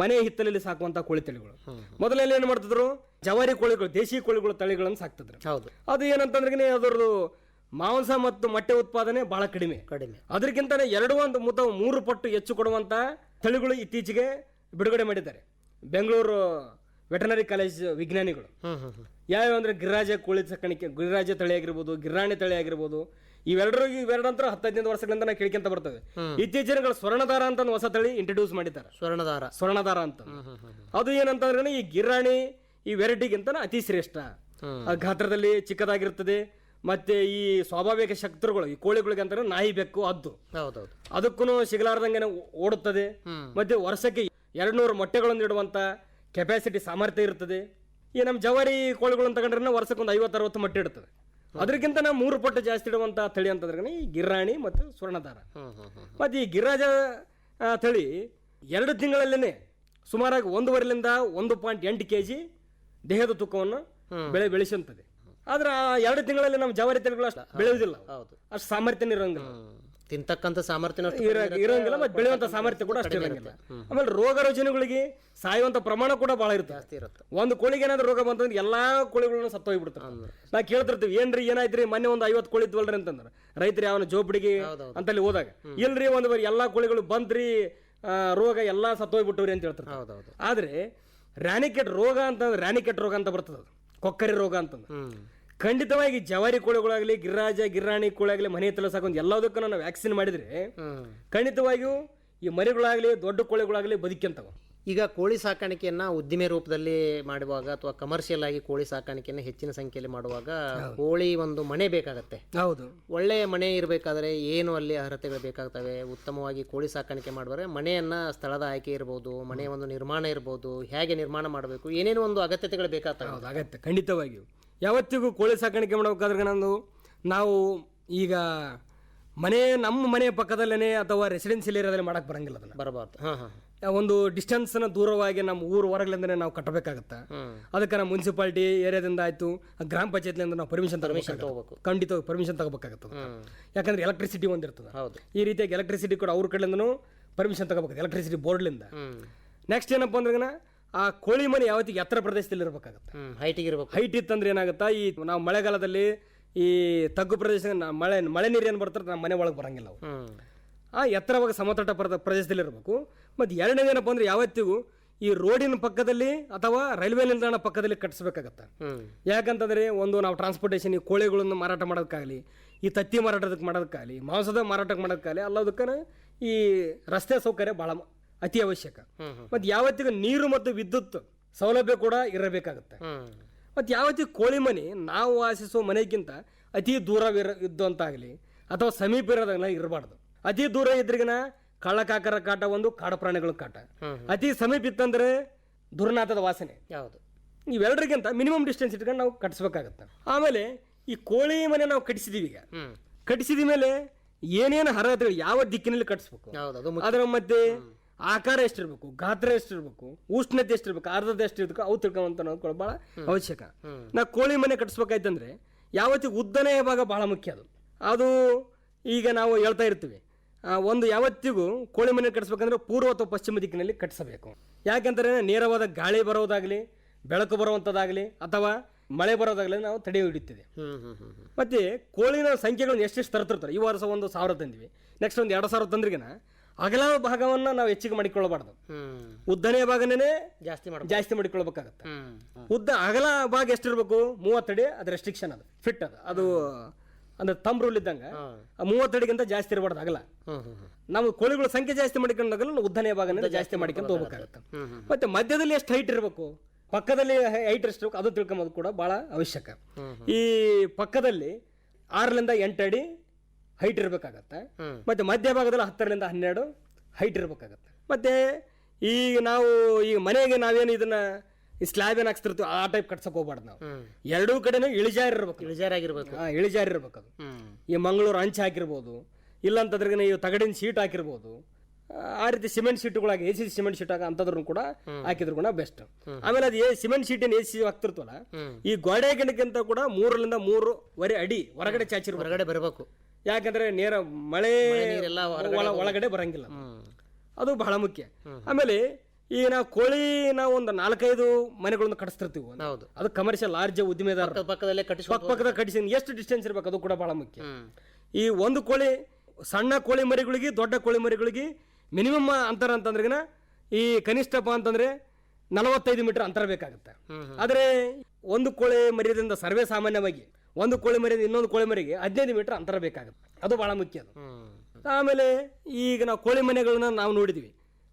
ಮನೆ ಹಿತ್ತಲಲ್ಲಿ ಸಾಕುವಂತ ಕೋಳಿ ತಳಿಗಳು. ಮೊದಲೆಲ್ಲ ಏನು ಮಾಡ್ತಿದ್ರು? ಜವಾರಿ ಕೋಳಿಗಳು ದೇಶಿ ಕೋಳಿಗಳು ತಳಿಗಳನ್ನು ಸಾಕ್ತಿದ್ರು. ಹೌದು. ಅದು ಏನಂತಂದ್ರೆ ಅದರದ್ದು ಮಾಂಸ ಮತ್ತು ಮೊಟ್ಟೆ ಉತ್ಪಾದನೆ ಬಹಳ ಕಡಿಮೆ. ಕಡಿಮೆ. ಅದಕ್ಕಿಂತ ಎರಡು ಒಂದು ಮುತ ಮೂರು ಪಟ್ಟು ಹೆಚ್ಚು ಕೊಡುವಂತ ತಳಿಗಳು ಇತ್ತೀಚೆಗೆ ಬಿಡುಗಡೆ ಮಾಡಿದ್ದಾರೆ. ಬೆಂಗಳೂರು ವೆಟನರಿ ಕಾಲೇಜ್ ವಿಜ್ಞಾನಿಗಳು. ಯಾವ್ಯಾವ ಅಂದ್ರೆ ಗಿರಿರಾಜ ಕೋಳಿ ಸಾಕಾಣಿಕೆ ಗಿರಿರಾಜ ತಳಿ ಆಗಿರ್ಬೋದು ಗಿರಾಣಿ ತಳಿ ಆಗಿರ್ಬೋದು ಇವೆರಡರು ಇವೆರಡಂತರ ಹತ್ತೈದು ವರ್ಷಗಳಿಂದ ನಾವು ಕೇಳ್ಕೊಂತ ಬರ್ತವೆ. ಇತ್ತೀಚಿನ ಸ್ವರ್ಣದಾರ ಅಂತ ಹೊಸ ತಳಿ ಇಂಟ್ರೊಡ್ಯೂಸ್ ಮಾಡಿದ್ದಾರೆ. ಸ್ವರ್ಣದಾರ. ಸ್ವರ್ಣದಾರ ಅಂತ. ಅದು ಏನಂತಂದ್ರೆ ಈ ಗಿರಾಣಿ ಈ ವೆರೈಟಿಗಿಂತ ಅತಿ ಶ್ರೇಷ್ಠ. ಆ ಗಾತ್ರದಲ್ಲಿ ಚಿಕ್ಕದಾಗಿರ್ತದೆ. ಮತ್ತೆ ಈ ಸ್ವಾಭಾವಿಕ ಶಕ್ತರುಗಳು ಈ ಕೋಳಿಗಳಿಗೆ ಅಂತಾರೆ ನಾಯಿ ಬೆಕ್ಕು ಅದ್ದು ಹೌದೌದು. ಅದಕ್ಕೂ ಸಿಗಲಾರ್ದಂಗೆ ಓಡುತ್ತದೆ. ಮತ್ತೆ ವರ್ಷಕ್ಕೆ ಎರಡು ನೂರು ಮೊಟ್ಟೆಗಳನ್ನು ಇಡುವಂತ ಕೆಪಾಸಿಟಿ ಸಾಮರ್ಥ್ಯ ಇರ್ತದೆ. ಈ ನಮ್ಮ ಜವಾರಿ ಕೋಳಿಗಳನ್ನು ತಗೊಂಡ್ರೆ ವರ್ಷಕ್ಕೆ ಒಂದು ಐವತ್ತು ಅರವತ್ತು ಮೊಟ್ಟೆ ಇಡ್ತದೆ ಅದಕ್ಕಿಂತ ನಾವು ಮೂರು ಪಟ್ಟು ಜಾಸ್ತಿ ಇಡುವಂತ ತಳಿ ಅಂತಂದ್ರೆ ಈ ಗಿರಾಣಿ ಮತ್ತು ಸ್ವರ್ಣದಾರ. ಹ್ಮ್ ಮತ್ತು ಈ ಗಿರಾಜ ತಳಿ ಎರಡು ತಿಂಗಳಲ್ಲೇ ಸುಮಾರಾಗಿ ಒಂದೂವರೆಲಿಂದ ಒಂದು ಪಾಯಿಂಟ್ ಎಂಟು ಕೆ ಜಿ ದೇಹದ ತೂಕವನ್ನು ಬೆಳೆ ಬೆಳೆಸುತ್ತದೆ ಆದ್ರೆ ಆ ಎರಡು ತಿಂಗಳಲ್ಲಿ ನಮ್ಮ ಜವಾರಿ ತಳಿಗಳು ಅಷ್ಟು ಬೆಳೆಯುವುದಿಲ್ಲ. ಹೌದು. ಅಷ್ಟು ಸಾಮರ್ಥ್ಯನ ಇರೋಂಗಿಲ್ಲ. ತಿಂತಕ್ಕಂತ ತಿಂತಕ್ಕಂಥ ಇರ- ಇರೋಂಗಿಲ್ಲ ಮತ್ತೆ ಬೆಳೆಯುವಂಥ ಸಾಮರ್ಥ್ಯ ಕೂಡ ಅಷ್ಟು ಇರೋಂಗಿಲ್ಲ. ಆಮೇಲೆ ರೋಗ ರುಜಿನಗಳಿಗೆ ಸಾಯುವಂಥ ಪ್ರಮಾಣ ಕೂಡ ಭಾಳ ಇರುತ್ತೆ. ಜಾಸ್ತಿ ಇರುತ್ತೆ. ಒಂದು ಕೋಳಿಗೆ ಏನಾದ್ರು ರೋಗ ಬಂತಂದ್ರೆ ಎಲ್ಲಾ ಕೋಳಿಗಳನ್ನ ಸತ್ತೋಗ್ಬಿಡ್ತಾರೆ. ನಾ ಕೇಳ್ತಿರ್ತೀವಿ ಏನ್ರಿ ಏನಾಯ್ತ್ರಿ? ಮೊನ್ನೆ ಒಂದು ಐವತ್ತು ಕೋಳಿ ಇದ್ವಲ್ರಿ ಅಂತಂದ್ರೆ. ರೈತರಿ ಯಾವನ ಜೋಪಡಿಗೆ ಅಂತಲ್ಲಿ ಹೋದಾಗ ಇಲ್ರಿ ಒಂದು ಬಾರಿ ಎಲ್ಲಾ ಕೋಳಿಗಳು ಬಂದ್ರಿ ಆ, ರೋಗ ಎಲ್ಲಾ ಸತ್ತೋಗ್ಬಿಟ್ಟವ್ರಿ ಅಂತ ಹೇಳ್ತಾರೆ ಹೌದೌದು. ಆದ್ರೆ ರಾನಿಕೆಟ್ ರೋಗ ಅಂತಂದ್ರೆ ರಾನಿಕೆಟ್ ರೋಗ ಅಂತ ಬರ್ತದೆ ಅದು. ಕೊಕ್ಕರಿ ರೋಗ ಅಂತಂದು. ಖಂಡಿತವಾಗಿ ಜವಾರಿ ಕೋಳಿಗಳಾಗಲಿ ಗಿರಿರಾಜ ಗಿರಾಣಿ ಕೋಳಿ ಮನೆ ತಲ ಸಾಕೊಂಡ್ ಎಲ್ಲದಕ್ಕೂ ನಾವು ವ್ಯಾಕ್ಸಿನ್ ಮಾಡಿದರೆ ಖಂಡಿತವಾಗಿಯೂ ಈ ಮರಿಗಳಾಗಲಿ ದೊಡ್ಡ ಕೋಳಿಗಳಾಗಲಿ ಬದುಕ್ಯಂತವ ಈಗ ಕೋಳಿ ಸಾಕಾಣಿಕೆಯನ್ನು ಉದ್ದಿಮೆ ರೂಪದಲ್ಲಿ ಮಾಡುವಾಗ ಅಥವಾ ಕಮರ್ಷಿಯಲ್ ಆಗಿ ಕೋಳಿ ಸಾಕಾಣಿಕೆಯನ್ನು ಹೆಚ್ಚಿನ ಸಂಖ್ಯೆಯಲ್ಲಿ ಮಾಡುವಾಗ ಕೋಳಿ ಒಂದು ಮನೆ ಬೇಕಾಗತ್ತೆ. ಹೌದು. ಒಳ್ಳೆಯ ಮನೆ ಇರಬೇಕಾದ್ರೆ ಏನು ಅಲ್ಲಿ ಅರ್ಹತೆಗಳು ಬೇಕಾಗ್ತವೆ? ಉತ್ತಮವಾಗಿ ಕೋಳಿ ಸಾಕಾಣಿಕೆ ಮಾಡಿದ್ರೆ ಮನೆಯನ್ನು ಸ್ಥಳದ ಆಯ್ಕೆ ಇರ್ಬೋದು ಮನೆಯ ಒಂದು ನಿರ್ಮಾಣ ಇರ್ಬೋದು ಹೇಗೆ ನಿರ್ಮಾಣ ಮಾಡಬೇಕು? ಏನೇನು ಒಂದು ಅಗತ್ಯತೆಗಳು ಬೇಕಾಗ್ತವೆ? ಹೌದು ಅಗತ್ಯ ಖಂಡಿತವಾಗಿಯೂ. ಯಾವತ್ತಿಗೂ ಕೋಳಿ ಸಾಕಾಣಿಕೆ ಮಾಡಬೇಕಾದ್ರೆ ನಾನು ನಾವು ಈಗ ಮನೆ ನಮ್ಮ ಮನೆ ಪಕ್ಕದಲ್ಲೇ ಅಥವಾ ರೆಸಿಡೆನ್ಸಿಯಲ್ಲಿ ಏರಿಯಾದಲ್ಲಿ ಮಾಡಕ್ಕೆ ಬರಂಗಿಲ್ಲ ಅದನ್ನು. ಬರಬಾರ್ದು. ಹಾಂ ಹಾಂ. ಒಂದು ಡಿಸ್ಟೆನ್ಸ್ನ ದೂರವಾಗಿ ನಮ್ಮ ಊರು ಹೊರಗಳಿಂದನೇ ನಾವು ಕಟ್ಟಬೇಕಾಗತ್ತೆ. ಅದಕ್ಕೆ ನಮ್ಮ ಮುನ್ಸಿಪಾಲಿಟಿ ಏರಿಯಾದಿಂದ ಆಯಿತು ಗ್ರಾಮ ಪಂಚಾಯತ್ಲಿಂದ ನಾವು ಪರ್ಮಿಷನ್ ತಗೋಬೇಕು. ಖಂಡಿತವಾಗಿ ಪರ್ಮಿಷನ್ ತಗೋಬೇಕಾಗತ್ತೆ ಯಾಕಂದ್ರೆ ಎಲೆಕ್ಟ್ರಿಸಿಟಿ ಒಂದಿರ್ತದೆ. ಈ ರೀತಿಯಾಗಿ ಎಲೆಕ್ಟ್ರಿಸಿಟಿ ಕೂಡ ಅವ್ರ ಕಡೆಯಿಂದನು ಪರ್ಮಿಷನ್ ತಗೋಬೇಕು ಎಲೆಕ್ಟ್ರಿಸಿಟಿ ಬೋರ್ಡ್ಲಿಂದ ನೆಕ್ಸ್ಟ್ ಏನಪ್ಪ ಅಂದ್ರೆ ಆ ಕೋಳಿ ಮನೆ ಯಾವತ್ತಿಗೆ ಎತ್ತರ ಪ್ರದೇಶದಲ್ಲಿ ಇರಬೇಕಾಗತ್ತೆ. ಹೈಟಿಗೆ ಇರ್ಬೇಕು. ಹೈಟ್ ಇತ್ತಂದ್ರೆ ಏನಾಗುತ್ತೆ ಈ ನಾವು ಮಳೆಗಾಲದಲ್ಲಿ ಈ ತಗ್ಗು ಪ್ರದೇಶ ಮಳೆ ಮಳೆ ನೀರು ಏನು ಬರ್ತಾರೆ ನಮ್ಮ ಮನೆ ಒಳಗೆ ಬರಂಗಿಲ್ಲ ಅವು. ಆ ಎತ್ತರವಾಗಿ ಸಮತಟ ಪ್ರದ ಪ್ರದೇಶದಲ್ಲಿ ಇರಬೇಕು ಮತ್ತು ಎರಡನೇದೇನಪ್ಪ ಅಂದರೆ ಯಾವತ್ತಿಗೂ ಈ ರೋಡಿನ ಪಕ್ಕದಲ್ಲಿ ಅಥವಾ ರೈಲ್ವೆ ನಿಲ್ದಾಣ ಪಕ್ಕದಲ್ಲಿ ಕಟ್ಟಿಸ್ಬೇಕಾಗತ್ತೆ. ಯಾಕಂತಂದರೆ ಒಂದು ನಾವು ಟ್ರಾನ್ಸ್ಪೋರ್ಟೇಷನ್ ಈ ಕೋಳಿಗಳನ್ನು ಮಾರಾಟ ಮಾಡೋದಕ್ಕಾಗಲಿ ಈ ತತ್ತಿ ಮಾರಾಟದಕ್ಕೆ ಮಾಡೋದಕ್ಕಾಗಲಿ ಮಾಂಸದ ಮಾರಾಟಕ್ಕೆ ಮಾಡೋದಕ್ಕಾಗಲಿ ಎಲ್ಲದಕ್ಕೂ ಈ ರಸ್ತೆ ಸೌಕರ್ಯ ಭಾಳ ಅತಿ ಅವಶ್ಯಕ. ಮತ್ತು ಯಾವತ್ತಿಗೂ ನೀರು ಮತ್ತು ವಿದ್ಯುತ್ ಸೌಲಭ್ಯ ಕೂಡ ಇರಬೇಕಾಗುತ್ತೆ. ಮತ್ತು ಯಾವತ್ತಿಗೂ ಕೋಳಿ ಮನೆ ನಾವು ವಾಸಿಸುವ ಮನೆಗಿಂತ ಅತಿ ದೂರವಿರ ಇದ್ದಂತಾಗಲಿ ಅಥವಾ ಸಮೀಪ ಇರೋದಾಗಲಿ ಇರಬಾರ್ದು. ಅತಿ ದೂರ ಇದ್ರಿಗಿನ ಕಳ್ಳಕಾಕರ ಕಾಟ ಒಂದು ಕಾಡು ಪ್ರಾಣಿಗಳ ಕಾಟ. ಅತಿ ಸಮೀಪ ಇತ್ತಂದ್ರೆ ದುರ್ನಾಥದ ವಾಸನೆ. ಯಾವುದು? ಇವೆರಡರಿಗಿಂತ ಮಿನಿಮಮ್ ಡಿಸ್ಟೆನ್ಸ್ ಇಟ್ಕೊಂಡು ನಾವು ಕಟ್ಸ್ಬೇಕಾಗತ್ತೆ. ಆಮೇಲೆ ಈ ಕೋಳಿ ಮನೆ ನಾವು ಕಟ್ಟಿಸಿದೀವಿ ಈಗ. ಕಟ್ಟಿಸಿದ ಮೇಲೆ ಏನೇನು ಅರ್ಹತೆಗಳು ಯಾವ ದಿಕ್ಕಿನಲ್ಲಿ ಕಟ್ಸ್ಬೇಕು? ಅದರ ಮಧ್ಯೆ ಆಕಾರ ಎಷ್ಟಿರ್ಬೇಕು? ಗಾತ್ರ ಎಷ್ಟಿರ್ಬೇಕು? ಉಷ್ಣತೆ ಎಷ್ಟಿರ್ಬೇಕು? ಅರ್ಧದ ಎಷ್ಟಿರ್ಬೇಕು? ಅವು ತಿಳ್ಕೊಂತ ನೋಡ್ಕೊಳ್ಳೋ ಭಾಳ ಅವಶ್ಯಕ. ನಾ ಕೋಳಿ ಮನೆ ಕಟ್ಸ್ಬೇಕಾಯ್ತಂದ್ರೆ ಯಾವತ್ತಿಗೆ ಉದ್ದನೆಯ ಭಾಗ ಬಹಳ ಮುಖ್ಯ ಅದು. ಅದು ಈಗ ನಾವು ಹೇಳ್ತಾ ಇರ್ತೀವಿ. ಒಂದು ಯಾವತ್ತಿಗೂ ಕೋಳಿ ಮನೆ ಕಟ್ಟಿಸ್ಬೇಕಂದ್ರೆ ಪೂರ್ವ ಅಥವಾ ಪಶ್ಚಿಮ ದಿಕ್ಕಿನಲ್ಲಿ ಕಟ್ಟಿಸಬೇಕು ಯಾಕೆಂದರೆ ನೇರವಾದ ಗಾಳಿ ಬರೋದಾಗಲಿ ಬೆಳಕು ಬರುವಂಥದ್ದಾಗಲಿ ಅಥವಾ ಮಳೆ ಬರೋದಾಗಲಿ ನಾವು ತಡೆ ಹಿಡಿಯುತ್ತಿದೆ ಮತ್ತು ಕೋಳಿನ ಸಂಖ್ಯೆಗಳನ್ನ ಎಷ್ಟೆಷ್ಟು ತರ್ತಿರ್ತಾರೆ? ಈ ವರ್ಷ ಒಂದು ಸಾವಿರ ತಂದಿವಿ. ನೆಕ್ಸ್ಟ್ ಒಂದು ಎರಡು ಸಾವಿರ ತಂದ್ರಿಗಿನ? ಅಗಲ ಭಾಗವನ್ನು ನಾವು ಹೆಚ್ಚಿಗೆ ಮಾಡಿಕೊಳ್ಳಬಾರ್ದು. ಉದ್ದನೆಯ ಭಾಗನೇ ಜಾಸ್ತಿ ಮಾಡಿ ಜಾಸ್ತಿ ಮಾಡಿಕೊಳ್ಬೇಕಾಗತ್ತೆ ಉದ್ದ ಅಗಲ ಭಾಗ ಎಷ್ಟಿರ್ಬೇಕು? ಮೂವತ್ತಡಿ ಅದು ರೆಸ್ಟ್ರಿಕ್ಷನ್ ಅದು. ಫಿಟ್ ಅದು. ಅದು ಅಂದ್ರೆ ತಮ್ ರೂಲ್ ಇದ್ದಂಗೆ ಮೂವತ್ತಡಿಗಿಂತ ಜಾಸ್ತಿ ಇರಬಾರ್ದು ಅಗಲ. ಹ್ಮ್ ನಾವು ಕೋಳಿಗಳ ಸಂಖ್ಯೆ ಜಾಸ್ತಿ ಮಾಡಿಕೊಂಡಾಗಲ್ಲ ಉದ್ದನೆಯ ಭಾಗದಿಂದ ಜಾಸ್ತಿ ಮಾಡ್ಕೊಂತ ಹೋಗ್ಬೇಕಾಗತ್ತೆ. ಮತ್ತೆ ಮಧ್ಯದಲ್ಲಿ ಎಷ್ಟು ಹೈಟ್ ಇರಬೇಕು? ಪಕ್ಕದಲ್ಲಿ ಹೈಟ್ ಎಷ್ಟು ಇರಬೇಕು ಅದು ತಿಳ್ಕೊಂಬೋದು ಕೂಡ ಭಾಳ ಅವಶ್ಯಕ. ಈ ಪಕ್ಕದಲ್ಲಿ ಆರರಿಂದ ಎಂಟು ಅಡಿ ಹೈಟ್ ಇರಬೇಕಾಗತ್ತೆ. ಮತ್ತೆ ಮಧ್ಯ ಭಾಗದಲ್ಲಿ ಹತ್ತರಿಂದ ಹನ್ನೆರಡು ಹೈಟ್ ಇರಬೇಕಾಗತ್ತೆ. ಮತ್ತೆ ಈಗ ನಾವು ಈಗ ಮನೆಗೆ ನಾವೇನು ಇದನ್ನ ಈ ಸ್ಲ್ಯಾಬ್ ಏನ್ ಹಾಕ್ಸ್ತಿರ್ತೀವಿ ಆ ಟೈಪ್ ಕಟ್ಸಕ್ ಹೋಗ್ಬಾರ್ದು ನಾವು. ಎರಡೂ ಕಡೆನೂ ಇಳಿಜಾರು ಇರ್ಬೇಕು. ಇಳಿಜಾರಾಗಿರ್ಬೇಕು. ಆ, ಇಳಿಜಾರು ಇರ್ಬೇಕು ಅದು. ಈ ಮಂಗಳೂರು ಅಂಚೆ ಹಾಕಿರ್ಬೋದು ಇಲ್ಲಂತಂದ್ರೆ ನೀವು ತಗಡಿನ ಶೀಟ್ ಹಾಕಿರ್ಬೋದು ಆ, ಆ ರೀತಿ ಸಿಮೆಂಟ್ ಶೀಟ್ಗಳಾಗಿ ಎ ಸಿ ಸಿಮೆಂಟ್ ಶೀಟ್ ಆಗ ಅಂಥದ್ರು ಕೂಡ ಹಾಕಿದ್ರು ಕೂಡ ಬೆಸ್ಟ್ ಆಮೇಲೆ ಅದು ಏ ಸಿಮೆಂಟ್ ಶೀಟ್ ಏನು ಎ ಸಿ ಹಾಕ್ತಿರ್ತವಲ್ಲ ಈ ಗೋಡೆ ಗಿಡಕ್ಕಿಂತ ಕೂಡ ಮೂರರಿಂದ ಮೂರುವರೆ ಅಡಿ ಹೊರಗಡೆ ಚಾಚಿರ್ಬೋದು ಹೊರಗಡೆ ಬರಬೇಕು. ಯಾಕಂದ್ರೆ ನೇರ ಮಳೆ ನೀರೆಲ್ಲ ಒಳ- ಒಳಗಡೆ ಬರಂಗಿಲ್ಲ ಅದು. ಬಹಳ ಮುಖ್ಯ. ಆಮೇಲೆ ಈ ನಾವು ಕೋಳಿ ನಾವು ಒಂದು ನಾಲ್ಕೈದು ಮನೆಗಳನ್ನು ಕಟ್ಟಿಸ್ತಿರ್ತೀವಿ. ಹೌದು. ಅದು ಕಮರ್ಷಿಯಲ್ ಲಾರ್ಜ್ ಉದ್ದಿಮೆದಾರ. ಪಕ್ಕದ ಪಕ್ಕದಲ್ಲೇ ಕಟ್ಟಿಸಿ ಪಕ್ಕ ಪಕ್ಕದ ಕಟ್ಟಿಸಿ ಎಷ್ಟು ಡಿಸ್ಟೆನ್ಸ್ ಇರಬೇಕು ಅದು ಕೂಡ ಬಹಳ ಮುಖ್ಯ. ಈ ಒಂದು ಕೋಳಿ ಸಣ್ಣ ಕೋಳಿ ಮರಿಗಳಿಗೆ ದೊಡ್ಡ ಕೋಳಿ ಮರಿಗಳಿಗೆ ಮಿನಿಮಮ್ ಅಂತರ ಅಂತಂದ್ರೆ ಈ ಕನಿಷ್ಠಪ್ಪ ಅಂತಂದ್ರೆ ನಲವತ್ತೈದು ಮೀಟರ್ ಅಂತರ ಬೇಕಾಗುತ್ತೆ. ಆದರೆ ಒಂದು ಕೋಳಿ ಮರಿಯಿಂದ ಸರ್ವೇ ಸಾಮಾನ್ಯವಾಗಿ ಒಂದು ಕೋಳಿ ಮರಿಯಿಂದ ಇನ್ನೊಂದು ಕೋಳಿ ಮರಿಗೆ ಹದಿನೈದು ಮೀಟರ್ ಅಂತರ ಬೇಕಾಗುತ್ತೆ. ಅದು ಬಹಳ ಮುಖ್ಯ ಅದು. ಆಮೇಲೆ ಈಗ ನಾವು ಕೋಳಿ ಮನೆಗಳನ್ನ ನಾವು ನೋಡಿದ್ವಿ.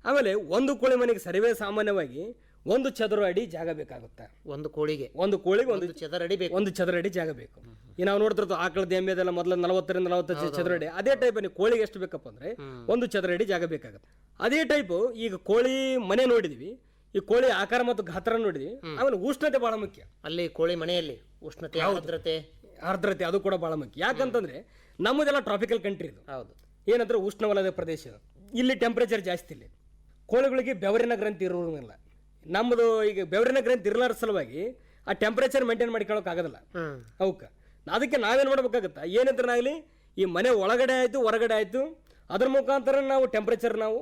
ಆಮೇಲೆ ಒಂದು ಕೋಳಿ ಮನೆಗೆ ಸರ್ವೇ ಸಾಮಾನ್ಯವಾಗಿ ಒಂದು ಚದರ ಅಡಿ ಜಾಗ ಬೇಕಾಗುತ್ತೆ. ಒಂದು ಕೋಳಿಗೆ. ಒಂದು ಕೋಳಿಗೆ ಒಂದು ಚದರ ಅಡಿ ಬೇಕು. ಒಂದು ಚದರ ಅಡಿ ಜಾಗ ಬೇಕು. ಈ ನಾವು ನೋಡ್ತಿರ್ತು ಆಕಳದ ಎಮ್ಮೆದೆಲ್ಲ ಮೊದಲು ನಲವತ್ತರಿಂದ ನಲವತ್ತೈದು ಚದರ ಅಡಿ. ಅದೇ ಟೈಪ್ ನೀವು ಕೋಳಿಗೆ ಎಷ್ಟು ಬೇಕಪ್ಪ ಅಂದ್ರೆ ಒಂದು ಚದರ ಅಡಿ ಜಾಗ ಬೇಕಾಗುತ್ತೆ. ಅದೇ ಟೈಪ್ ಈಗ ಕೋಳಿ ಮನೆ ನೋಡಿದ್ವಿ. ಈ ಕೋಳಿ ಆಕಾರ ಮತ್ತು ಗಾತ್ರ ನೋಡಿದ್ವಿ. ಆಮೇಲೆ ಉಷ್ಣತೆ ಬಹಳ ಮುಖ್ಯ. ಅಲ್ಲಿ ಕೋಳಿ ಮನೆಯಲ್ಲಿ ಉಷ್ಣತೆ ಆರ್ದ್ರತೆ. ಆರ್ದ್ರತೆ ಅದು ಕೂಡ ಬಹಳ ಮುಖ್ಯ. ಯಾಕಂತಂದ್ರೆ ನಮ್ಮದೆಲ್ಲ ಟ್ರಾಪಿಕಲ್ ಕಂಟ್ರಿ ಇದು. ಹೌದು. ಏನಂದ್ರೆ ಉಷ್ಣವಲಯದ ಪ್ರದೇಶ ಇದು. ಇಲ್ಲಿ ಟೆಂಪರೇಚರ್ ಜಾಸ್ತಿ ಇಲ್ಲಿ. ಕೋಳಿಗಳಿಗೆ ಬೆವರಿನ ಗ್ರಂಥಿ ಇರೋದಿಲ್ಲ ನಮ್ಮದು ಈಗ ಬೆವರಿನ ಗ್ರಂಥಿ ಇರಲಾರ ಸಲುವಾಗಿ ಆ ಟೆಂಪರೇಚರ್ ಮೇಂಟೈನ್ ಮಾಡ್ಕೊಳ್ಳೋಕೆ ಆಗೋದಿಲ್ಲ. ಹ್ಮ್ ಅವಕ್ಕೆ. ಅದಕ್ಕೆ ನಾವೇನು ಮಾಡ್ಬೇಕಾಗತ್ತೆ? ಏನಿದ್ರನಾಗಲಿ ಈ ಮನೆ ಒಳಗಡೆ ಆಯಿತು ಹೊರಗಡೆ ಆಯಿತು ಅದ್ರ ಮುಖಾಂತರ ನಾವು ಟೆಂಪ್ರೇಚರ್ ನಾವು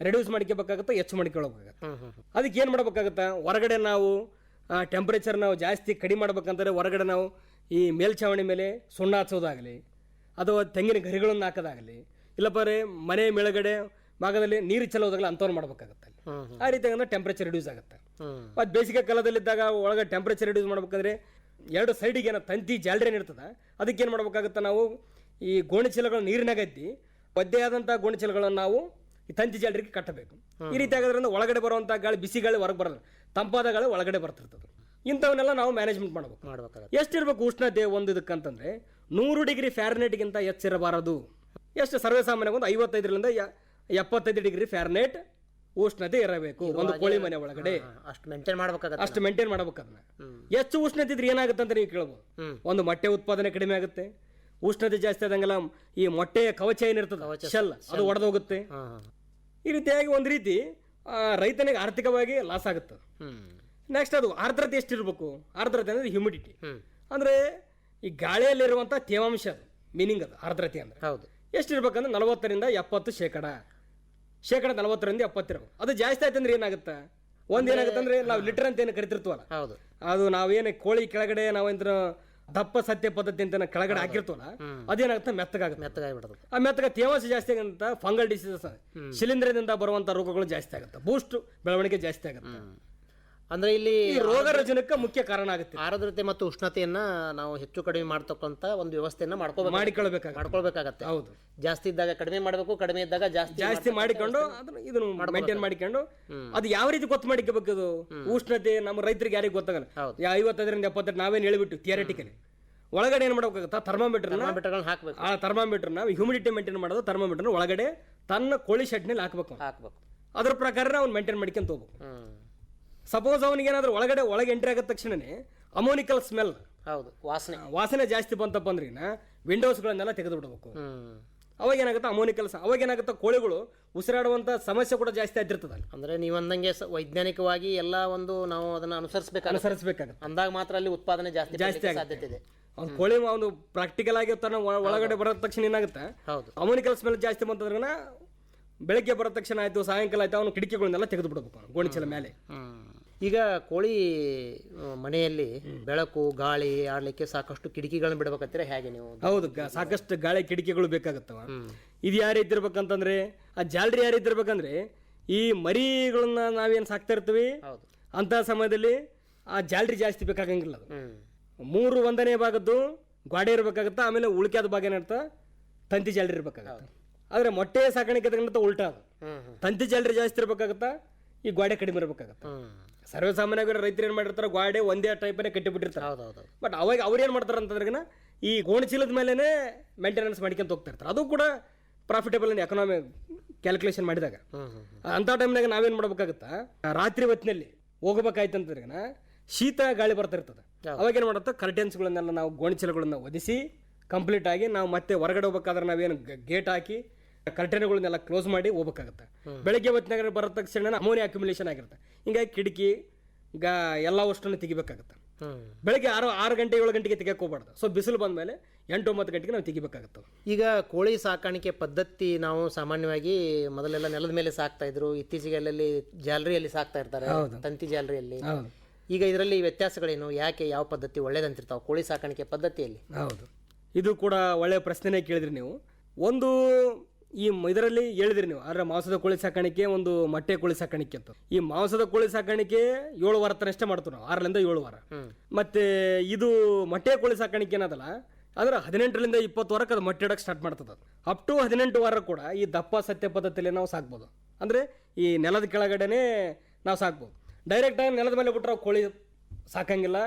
ರೆಡ್ಯೂಸ್ ಮಾಡ್ಕೋಬೇಕಾಗತ್ತೆ ಹೆಚ್ಚು ಮಾಡ್ಕೊಳ್ಬೇಕಾಗತ್ತೆ ಅದಕ್ಕೆ ಏನು ಮಾಡ್ಬೇಕಾಗತ್ತೆ? ಹೊರಗಡೆ ನಾವು ಟೆಂಪ್ರೇಚರ್ ನಾವು ಜಾಸ್ತಿ ಕಡಿಮೆ ಮಾಡ್ಬೇಕಂದ್ರೆ ಹೊರಗಡೆ ನಾವು ಈ ಮೇಲ್ಛಾವಣಿ ಮೇಲೆ ಸುಣ್ಣ ಹಚ್ಚೋದಾಗಲಿ ಅಥವಾ ತೆಂಗಿನ ಗರಿಗಳನ್ನು ಹಾಕೋದಾಗಲಿ ಇಲ್ಲಪ್ಪ ರೇ ಮನೆ ಮೇಳಗಡೆ ಭಾಗದಲ್ಲಿ ನೀರು ಚೆಲ್ಲೋದಾಗಲಿ ಅಂಥವ್ರು ಮಾಡ್ಬೇಕಾಗತ್ತೆ ಅಲ್ಲಿ. ಆ ರೀತಿ ಅಂದ್ರೆ ಟೆಂಪ್ರೇಚರ್ ರಿಡ್ಯೂಸ್ ಆಗುತ್ತೆ. ಮತ್ತು ಬೇಸಿಗೆ ಕಾಲದಲ್ಲಿದ್ದಾಗ ಒಳಗೆ ಟೆಂಪ್ರೇಚರ್ ರಿಡ್ಯೂಸ್ ಮಾಡ್ಬೇಕಂದ್ರೆ ಎರಡು ಸೈಡಿಗೆ ಏನೋ ತಂತಿ ಜಾಲರಿ ಏನಿರ್ತದೆ ಅದಕ್ಕೆ ಏನು ಮಾಡ್ಬೇಕಾಗುತ್ತೆ ನಾವು ಈ ಗೋಣಿಚೀಲಗಳು ನೀರಿನಾಗದ್ದಿ ನೀರಿನಾಗ ಗೋಣಿಚೀಲಗಳನ್ನು ನಾವು ಈ ತಂತಿ ಜಾಲರಿಗೆ ಕಟ್ಟಬೇಕು. ಈ ರೀತಿ ಆಗೋದ್ರಿಂದ ಒಳಗಡೆ ಬರುವಂಥ ಗಾಳಿ ಬಿಸಿ ಗಾಳಿ ಹೊರಗೆ ಬರೋದು ತಂಪಾದ ಗಾಳಿ ಒಳಗಡೆ ಬರ್ತಿರ್ತದೆ. ಇಂಥವನ್ನೆಲ್ಲ ನಾವು ಮ್ಯಾನೇಜ್ಮೆಂಟ್ ಮಾಡ್ಬೇಕು. ಎಷ್ಟಿರಬೇಕು ಎಷ್ಟಿರ್ಬೇಕು ಉಷ್ಣತೆ ಒಂದು ಇದಕ್ಕಂತಂದ್ರೆ ನೂರು ಡಿಗ್ರಿ ಫ್ಯಾರನೇಟ್ಗಿಂತ ಹೆಚ್ಚಿರಬಾರದು. ಎಷ್ಟು ಸರ್ವೇಸಾಮಾನ್ಯ ಒಂದು ಐವತ್ತೈದರಿಂದ ಎಪ್ಪತ್ತೈದು ಡಿಗ್ರಿ ಫ್ಯಾರ್ನೇಟ್ ಉಷ್ಣತೆ ಇರಬೇಕು ಒಂದು ಕೋಳಿ ಮನೆ ಒಳಗಡೆ. ಅಷ್ಟು ಮೇಂಟೈನ್ ಮಾಡ್ಬೇಕಾಗತ್ತೆ ಅಷ್ಟು ಮೇಂಟೈನ್ ಮಾಡ್ಬೇಕು ಅದನ್ನ ಹೆಚ್ಚು ಉಷ್ಣತೆ ಇದ್ರೆ ಏನಾಗುತ್ತೆ ಅಂತ ನೀವು ಕೇಳ್ಬೋದು. ಒಂದು ಮೊಟ್ಟೆ ಉತ್ಪಾದನೆ ಕಡಿಮೆ ಆಗುತ್ತೆ. ಉಷ್ಣತೆ ಜಾಸ್ತಿ ಆದಂಗೆಲ್ಲ ಈ ಮೊಟ್ಟೆಯ ಕವಚ ಏನಿರ್ತದೆ ಶೆಲ್ ಅದು ಒಡೆದೋಗುತ್ತೆ. ಈ ರೀತಿಯಾಗಿ ಒಂದು ರೀತಿ ರೈತನಿಗೆ ಆರ್ಥಿಕವಾಗಿ ಲಾಸ್ ಆಗುತ್ತೆ. ನೆಕ್ಸ್ಟ್ ಅದು ಆರ್ದ್ರತೆ ಎಷ್ಟಿರಬೇಕು? ಆರ್ದ್ರತೆ ಅಂದರೆ ಹ್ಯುಮಿಡಿಟಿ ಅಂದ್ರೆ ಅಂದರೆ ಈ ಗಾಳಿಯಲ್ಲಿರುವಂಥ ತೇವಾಂಶ ಅದು ಮೀನಿಂಗ್ ಅದು ಆರ್ದ್ರತೆ ಅಂದರೆ. ಹೌದು. ಎಷ್ಟಿರ್ಬೇಕಂದ್ರೆ ನಲವತ್ತರಿಂದ ಎಪ್ಪತ್ತು ಶೇಕಡ. ಶೇಕಡ ನಲವತ್ತರಿಂದ ಎಪ್ಪತ್ತಿರೋ ಅದು ಜಾಸ್ತಿ ಆಯ್ತು ಅಂದ್ರೆ ಏನಾಗುತ್ತೆ? ಒಂದ್ ಏನಾಗುತ್ತೆ ಅಂದ್ರೆ ನಾವು ಲಿಟರ್ ಅಂತ ಏನು ಕರಿತಿರ್ತೀವಲ್ಲ? ಹೌದು. ಅದು ನಾವೇನು ಕೋಳಿ ಕೆಳಗಡೆ ನಾವೇಂದ್ರ ದಪ್ಪ ಸತ್ಯ ಪದ್ಧತಿ ಅಂತ ನಾವ್ ಕೆಳಗಡೆ ಹಾಕಿರ್ತೀವಲ್ಲ ಅದೇನಾಗುತ್ತೆ? ಮೆತ್ತಗಾಗುತ್ತೆ ಮೆತ್ತಗಾಗಿಬಿಡುತ್ತೆ ಆ ಮೆತ್ತಗ ತೇವಾಂಶ ಜಾಸ್ತಿ ಆಗಂತ ಫಂಗಲ್ ಡಿಸೀಸಸ್ ಶಿಲೀಂಧ್ರದಿಂದ ಬರುವಂತ ರೋಗಗಳು ಜಾಸ್ತಿ ಆಗುತ್ತೆ. ಬೂಸ್ಟ್ ಬೆಳವಣಿಗೆ ಜಾಸ್ತಿ ಆಗುತ್ತೆ. ಅಂದ್ರೆ ಇಲ್ಲಿ ಈ ರೋಗ ರುಜಿನಕ್ಕೆ ಮುಖ್ಯ ಕಾರಣ ಆಗುತ್ತೆ. ಆರ್ದ್ರತೆ ಮತ್ತು ಉಷ್ಣತೆಯನ್ನ ನಾವು ಹೆಚ್ಚು ಕಡಿಮೆ ಮಾಡತಕ್ಕಂತ ಒಂದು ವ್ಯವಸ್ಥೆಯನ್ನ ಮಾಡ್ಕೋಬೇಕು. ಮಾಡಿಕೊಳ್ಬೇಕಾಗುತ್ತೆ ಮಾಡ್ಕೊಳ್ಬೇಕಾಗತ್ತೆ. ಹೌದು. ಜಾಸ್ತಿ ಇದ್ದಾಗ ಕಡಿಮೆ ಮಾಡಬೇಕು ಕಡಿಮೆ ಇದ್ದಾಗ ಜಾಸ್ತಿ ಜಾಸ್ತಿ ಮಾಡಿಕೊಂಡು ಅದನ್ನ ಇದನ್ನ ಮೇಂಟೈನ್ ಮಾಡಿಕೊಂಡು ಅದು ಯಾವ ರೀತಿ ಗೊತ್ತು ಮಾಡಿಕೋಬೇಕು ಅದು? ಉಷ್ಣತೆ ನಮ್ಮ ರೈತರಿಗೆ ಯಾರಿಗೆ ಗೊತ್ತಾಗಲ್ಲ. ಐವತ್ತೈದರಿಂದ ಎಪ್ಪತ್ತೆರಡು ನಾವೇನು ಹೇಳ್ಬಿಟ್ಟು ಥಿಯರಿಟಿಕಲಿ ಒಳಗಡೆ ಏನು ಮಾಡಬೇಕಾಗುತ್ತೆ ಥರ್ಮಾಮೀಟರ್ ಟೊಮೆಟೊಗಳನ್ನ ಹಾಕಬೇಕು. ಆ ಥರ್ಮಾಮೀಟರ್ನ ಹ್ಯೂಮಿಡಿಟಿ ಮೇಂಟೈನ್ ಮಾಡೋದು ಥರ್ಮಾಮೀಟರ್ನ ಒಳಗಡೆ ತನ್ನ ಕೋಳಿ ಶೆಡ್ನಲ್ಲಿ ಹಾಕ್ಬೇಕು. ಹಾಕಬೇಕು. ಅದ್ರ ಪ್ರಕಾರ ಅವ್ನು ಮೇಂಟೈನ್ ಮಾಡ್ಕೊಂತ ಹೋಗ್ಬೇಕು. ಸಪೋಸ್ ಅವನಿಗೆ ಏನಾದರೂ ಒಳಗಡೆ ಒಳಗೆ ಎಂಟ್ರಿ ಆಗಿದ ತಕ್ಷಣನೇ ಅಮೋನಿಕಲ್ ಸ್ಮೆಲ್ ಹೌದು ವಾಸನೆ. ವಾಸನೆ ಜಾಸ್ತಿ ಬಂತಪ್ಪ ಅಂದ್ರೆ ವಿಂಡೋಸ್ಗಳನ್ನೆಲ್ಲ ತೆಗೆದು ಬಿಡಬೇಕು ಅವಾಗ ಏನಾಗುತ್ತೆ ಅಮೋನಿಕಲ್ ಅವಾಗ ಏನಾಗುತ್ತೆ ಕೋಳಿಗಳು ಉಸಿರಾಡುವಂತ ಸಮಸ್ಯೆ ಕೂಡ ಜಾಸ್ತಿ ಆಗ್ತಿರ್ತದೆ ಅಲ್ಲಿ. ಅಂದ್ರೆ ನೀವು ಅಂದಂಗೆ ವೈಜ್ಞಾನಿಕವಾಗಿ ಎಲ್ಲ ಒಂದು ನಾವು ಅದನ್ನ ಅನುಸರಿಸಬೇಕು ಅನುಸರಿಸಬೇಕಾಗುತ್ತೆ. ಅಂದಾಗ ಮಾತ್ರ ಅಲ್ಲಿ ಉತ್ಪಾದನೆ ಜಾಸ್ತಿ ಜಾಸ್ತಿ. ಸಾಧ್ಯತೆ ಇದೆ. ಅವ್ನು ಕೋಳಿ ಒಂದು ಪ್ರಾಕ್ಟಿಕಲ್ ಆಗಿ ತನ್ನ ಒಳ- ಒಳಗಡೆ ಬರೋ ತಕ್ಷಣ ಏನಾಗುತ್ತೆ? ಹೌದು. ಅಮೋನಿಕಲ್ ಸ್ಮೆಲ್ ಜಾಸ್ತಿ ಬಂತಂದ್ರೆ ಬೆಳಗ್ಗೆ ಬರೋ ತಕ್ಷಣ ಆಯ್ತು ಸಾಯಂಕಾಲ ಆಯ್ತು ಅವನು ಕಿಟಕಿಗಳನ್ನೆಲ್ಲ ತೆಗೆದು ಬಿಡಬೇಕು ಗೋಣಿಚೀಲ ಮೇಲೆ. ಈಗ ಕೋಳಿ ಮನೆಯಲ್ಲಿ ಬೆಳಕು ಗಾಳಿ ಆಡ್ಲಿಕ್ಕೆ ಸಾಕಷ್ಟು ಕಿಟಕಿಗಳನ್ನ ಬಿಡ್ಬೇಕಂತೀರ ಹೇಗೆ ನೀವು? ಹೌದು ಗ- ಸಾಕಷ್ಟು ಗಾಳಿ ಕಿಟಕಿಗಳು ಬೇಕಾಗತ್ತವ. ಇದು ಯಾರು ಇದ್ದಿರ್ಬೇಕಂತಂದ್ರೆ ಇರ್ಬೇಕಂತಂದ್ರೆ ಆ ಜಾಲರಿ ಯಾರು ಇದ್ದಿರ್ಬೇಕಂದ್ರೆ ಇರ್ಬೇಕಂದ್ರೆ ಈ ಮರಿಗಳನ್ನ ನಾವೇನು ಸಾಕ್ತಾ ಇರ್ತೀವಿ? ಹೌದು. ಅಂತ ಸಮಯದಲ್ಲಿ ಆ ಜಾಲರಿ ಜಾಸ್ತಿ ಬೇಕಾಗಂಗಿಲ್ಲ ಅದು. ಹ್ಮ್. ಮೂರು ಒಂದನೇ ಭಾಗದ್ದು ಗ್ವಾಡೆ ಇರ್ಬೇಕಾಗತ್ತೆ ಆಮೇಲೆ ಉಳಿಕೆದ ಭಾಗ ಏನಿರ್ತ ತಂತಿ ಜಾಲರಿ ಇರ್ಬೇಕಾಗತ್ತೆ. ಆದ್ರೆ ಮೊಟ್ಟೆ ಸಾಕಾಣಿಕೆ ತಗೊಂಡಂತ ಉಲ್ಟಾ ಅದು. ಹ್ಮ್. ತಂತಿ ಜಾಲರಿ ಜಾಸ್ತಿ ಇರ್ಬೇಕಾಗತ್ತ ಈ ಗ್ವಾಡೆ ಕಡಿಮೆ ಇರ್ಬೇಕಾಗತ್ತೆ. ಹ್ಮ್. ಸರ್ವೇಸಾಮಾನ್ಯವಾಗಿ ರೈತರು ಏನು ಮಾಡಿರ್ತಾರೆ ಗ್ವಾಡೆ ಒಂದೇ ಟೈಪನ್ನೇ ಕಟ್ಟಿಬಿಟ್ಟಿರ್ತಾರೆ. ಹೌದು ಹೌದು ಬಟ್ ಅವಾಗ ಅವ್ರು ಏನು ಮಾಡ್ತಾರೆ ಅಂತಂದ್ರೆ ಈ ಗೋಣಚೀಲದ ಮೇಲೇ ಮೇಂಟೆನೆನ್ಸ್ ಮಾಡ್ಕೊಂತ ಹೋಗ್ತಿರ್ತಾರೆ. ಅದು ಕೂಡ ಪ್ರಾಫಿಟೇಬಲ್ ಎಕನಾಮಿ ಕ್ಯಾಲ್ಕುಲೇಷನ್ ಮಾಡಿದಾಗ. ಅಂಥ ಟೈಮ್ನಾಗ ನಾವೇನು ಮಾಡ್ಬೇಕಾಗತ್ತಾ? ರಾತ್ರಿ ಹೊತ್ತಿನಲ್ಲಿ ಹೋಗ್ಬೇಕಾಯ್ತು ಅಂತಂದ್ರೆ ಶೀತ ಗಾಳಿ ಬರ್ತಾ ಇರ್ತದೆ. ಅವಾಗ ಏನು ಮಾಡುತ್ತೆ? ಕರ್ಟೆನ್ಸ್ಗಳನ್ನೆಲ್ಲ ನಾವು ಗೋಣಚೀಲಗಳನ್ನು ಒದಿಸಿ ಕಂಪ್ಲೀಟ್ ಆಗಿ ನಾವು ಮತ್ತೆ ಹೊರಗಡೆ ಹೋಗ್ಬೇಕಾದ್ರೆ ನಾವೇನು ಗೇಟ್ ಹಾಕಿ ಕರ್ಟೆನ್ಗಳನ್ನೆಲ್ಲ ಕ್ಲೋಸ್ ಮಾಡಿ ಹೋಗ್ಬೇಕಾಗತ್ತೆ. ಬೆಳಗ್ಗೆ ಹೊತ್ತಿನಾಗ ಬರೋ ತಕ್ಷಣ ಅಮೋನಿಯಾ ಅಕ್ಯುಮುಲೇಷನ್ ಆಗಿರುತ್ತೆ. ಹಿಂಗಾಗಿ ಕಿಟಕಿ ಈಗ ಎಲ್ಲ ಅಷ್ಟನ್ನು ತೆಗಿಬೇಕಾಗತ್ತೆ. ಬೆಳಗ್ಗೆ ಆರು ಆರು ಗಂಟೆ ಏಳು ಗಂಟೆಗೆ ತೆಗೆಯಕ್ಕೆ ಹೋಗ್ಬಾರ್ದು. ಸೊ ಬಿಸಿಲು ಬಂದಮೇಲೆ ಎಂಟು ಒಂಬತ್ತು ಗಂಟೆಗೆ ನಾವು ತೆಗಿಬೇಕಾಗತ್ತೆ. ಈಗ ಕೋಳಿ ಸಾಕಾಣಿಕೆ ಪದ್ಧತಿ ನಾವು ಸಾಮಾನ್ಯವಾಗಿ ಮೊದಲೆಲ್ಲ ನೆಲದ ಮೇಲೆ ಸಾಕ್ತಾ ಇದ್ರು. ಇತ್ತೀಚೆಗೆ ಅಲ್ಲಲ್ಲಿ ಜಾಲರಿಯಲ್ಲಿ ಸಾಕ್ತಾ ಇರ್ತಾರೆ. ತಂತಿ ಜಾಲರಿಯಲ್ಲಿ. ಈಗ ಇದರಲ್ಲಿ ವ್ಯತ್ಯಾಸಗಳೇನು? ಯಾಕೆ ಯಾವ ಪದ್ಧತಿ ಒಳ್ಳೇದಂತಿರ್ತಾವೆ ಕೋಳಿ ಸಾಕಾಣಿಕೆ ಪದ್ಧತಿಯಲ್ಲಿ? ಹೌದು. ಇದು ಕೂಡ ಒಳ್ಳೆಯ ಪ್ರಶ್ನೆನೇ ಕೇಳಿದ್ರಿ ನೀವು. ಒಂದು ಈ ಇದರಲ್ಲಿ ಹೇಳಿದ್ರಿ ನೀವು ಆದ್ರೆ ಮಾಂಸದ ಕೋಳಿ ಸಾಕಾಣಿಕೆ ಒಂದು ಮೊಟ್ಟೆ ಕೋಳಿ ಸಾಕಾಣಿಕೆ ಅಂತ. ಈ ಮಾಂಸದ ಕೋಳಿ ಸಾಕಾಣಿಕೆ ಏಳು ವಾರ ತನಷ್ಟೇ ಮಾಡ್ತೀವಿ ನಾವು ಆರರಿಂದ ಏಳು ವಾರ. ಮತ್ತೆ ಇದು ಮೊಟ್ಟೆ ಕೋಳಿ ಸಾಕಾಣಿಕೆ ಏನದಲ್ಲ ಅಂದ್ರೆ ಹದಿನೆಂಟರಿಂದ ಇಪ್ಪತ್ತು ವಾರಕ್ಕೆ ಅದು ಮೊಟ್ಟೆ ಇಡಕ್ಕೆ ಸ್ಟಾರ್ಟ್ ಮಾಡ್ತದೆ ಅಪ್ ಟು ಹದಿನೆಂಟು ವಾರ ಕೂಡ ಈ ದಪ್ಪ ಸತ್ಯ ಪದ್ಧತಿಯಲ್ಲಿ ನಾವು ಸಾಕ್ಬೋದು. ಅಂದರೆ ಈ ನೆಲದ ಕೆಳಗಡೆನೆ ನಾವು ಸಾಕ್ಬೋದು. ಡೈರೆಕ್ಟ್ ಆಗಿ ನೆಲದ ಮೇಲೆ ಬಿಟ್ರೆ ಕೋಳಿ ಸಾಕಂಗಿಲ್ಲ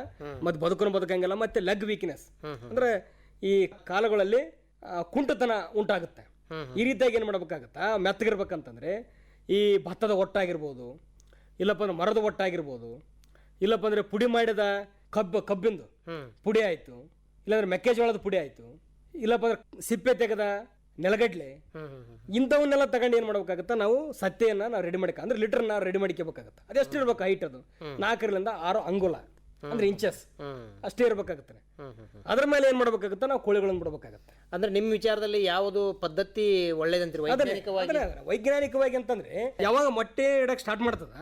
ಮತ್ತು ಬದುಕನು ಬದುಕಂಗಿಲ್ಲ ಮತ್ತೆ ಲೆಗ್ ವೀಕ್ನೆಸ್ ಅಂದ್ರೆ ಈ ಕಾಲಗಳಲ್ಲಿ ಕುಂಟತನ ಉಂಟಾಗುತ್ತೆ. ಈ ರೀತಿಯಾಗಿ ಏನು ಮಾಡ್ಬೇಕಾಗತ್ತಾ? ಮೆತ್ತಗಿರ್ಬೇಕಂತಂದ್ರೆ ಈ ಭತ್ತದ ಒಟ್ಟಾಗಿರ್ಬೋದು, ಇಲ್ಲಪ್ಪ ಅಂದ್ರೆ ಮರದ ಒಟ್ಟಾಗಿರ್ಬೋದು, ಇಲ್ಲಪ್ಪ ಅಂದ್ರೆ ಪುಡಿ ಮಾಡಿದ ಕಬ್ಬು, ಕಬ್ಬಿಂದು ಪುಡಿ ಆಯಿತು, ಇಲ್ಲಾಂದ್ರೆ ಮೆಕ್ಕೆಜೋಳದ ಪುಡಿ ಆಯಿತು, ಇಲ್ಲಪ್ಪ ಅಂದ್ರೆ ಸಿಪ್ಪೆ ತೆಗೆದ ನೆಲಗಡ್ಲೆ ಇಂಥವನ್ನೆಲ್ಲ ತಗೊಂಡು ಏನು ಮಾಡ್ಬೇಕಾಗತ್ತೆ? ನಾವು ಸತ್ತೆಯನ್ನು ನಾವು ರೆಡಿ ಮಾಡ್ಕ ಅಂದ್ರೆ ಲೀಟರ್ನ ರೆಡಿ ಮಾಡ್ಕೋಬೇಕಾಗತ್ತೆ ಅದೆಷ್ಟು ಇರ್ಬೇಕು ಹೈಟ್ ಅದು? ನಾಲ್ಕರಿಂದ ಆರು ಅಂಗುಲ. ಅಂದ್ರೆ ಇಂಚಸ್ ಅಷ್ಟೇ ಇರಬೇಕಾಗತ್ತೆ. ಅದ್ರ ಮೇಲೆ ಏನ್ ಮಾಡ್ಬೇಕಾಗತ್ತೆ? ನಾವು ಕೋಳಿಗಳನ್ನು ಬಿಡಬೇಕಾಗುತ್ತೆ. ಅಂದ್ರೆ ನಿಮ್ಮ ವಿಚಾರದಲ್ಲಿ ಯಾವುದು ಪದ್ಧತಿ ಒಳ್ಳೇದಂತೀರಿ? ವೈಜ್ಞಾನಿಕವಾಗಿ? ವೈಜ್ಞಾನಿಕವಾಗಿ ಅಂತಂದ್ರೆ ಯಾವಾಗ ಮೊಟ್ಟೆ ಇಡಕ್ ಸ್ಟಾರ್ಟ್ ಮಾಡ್ತದ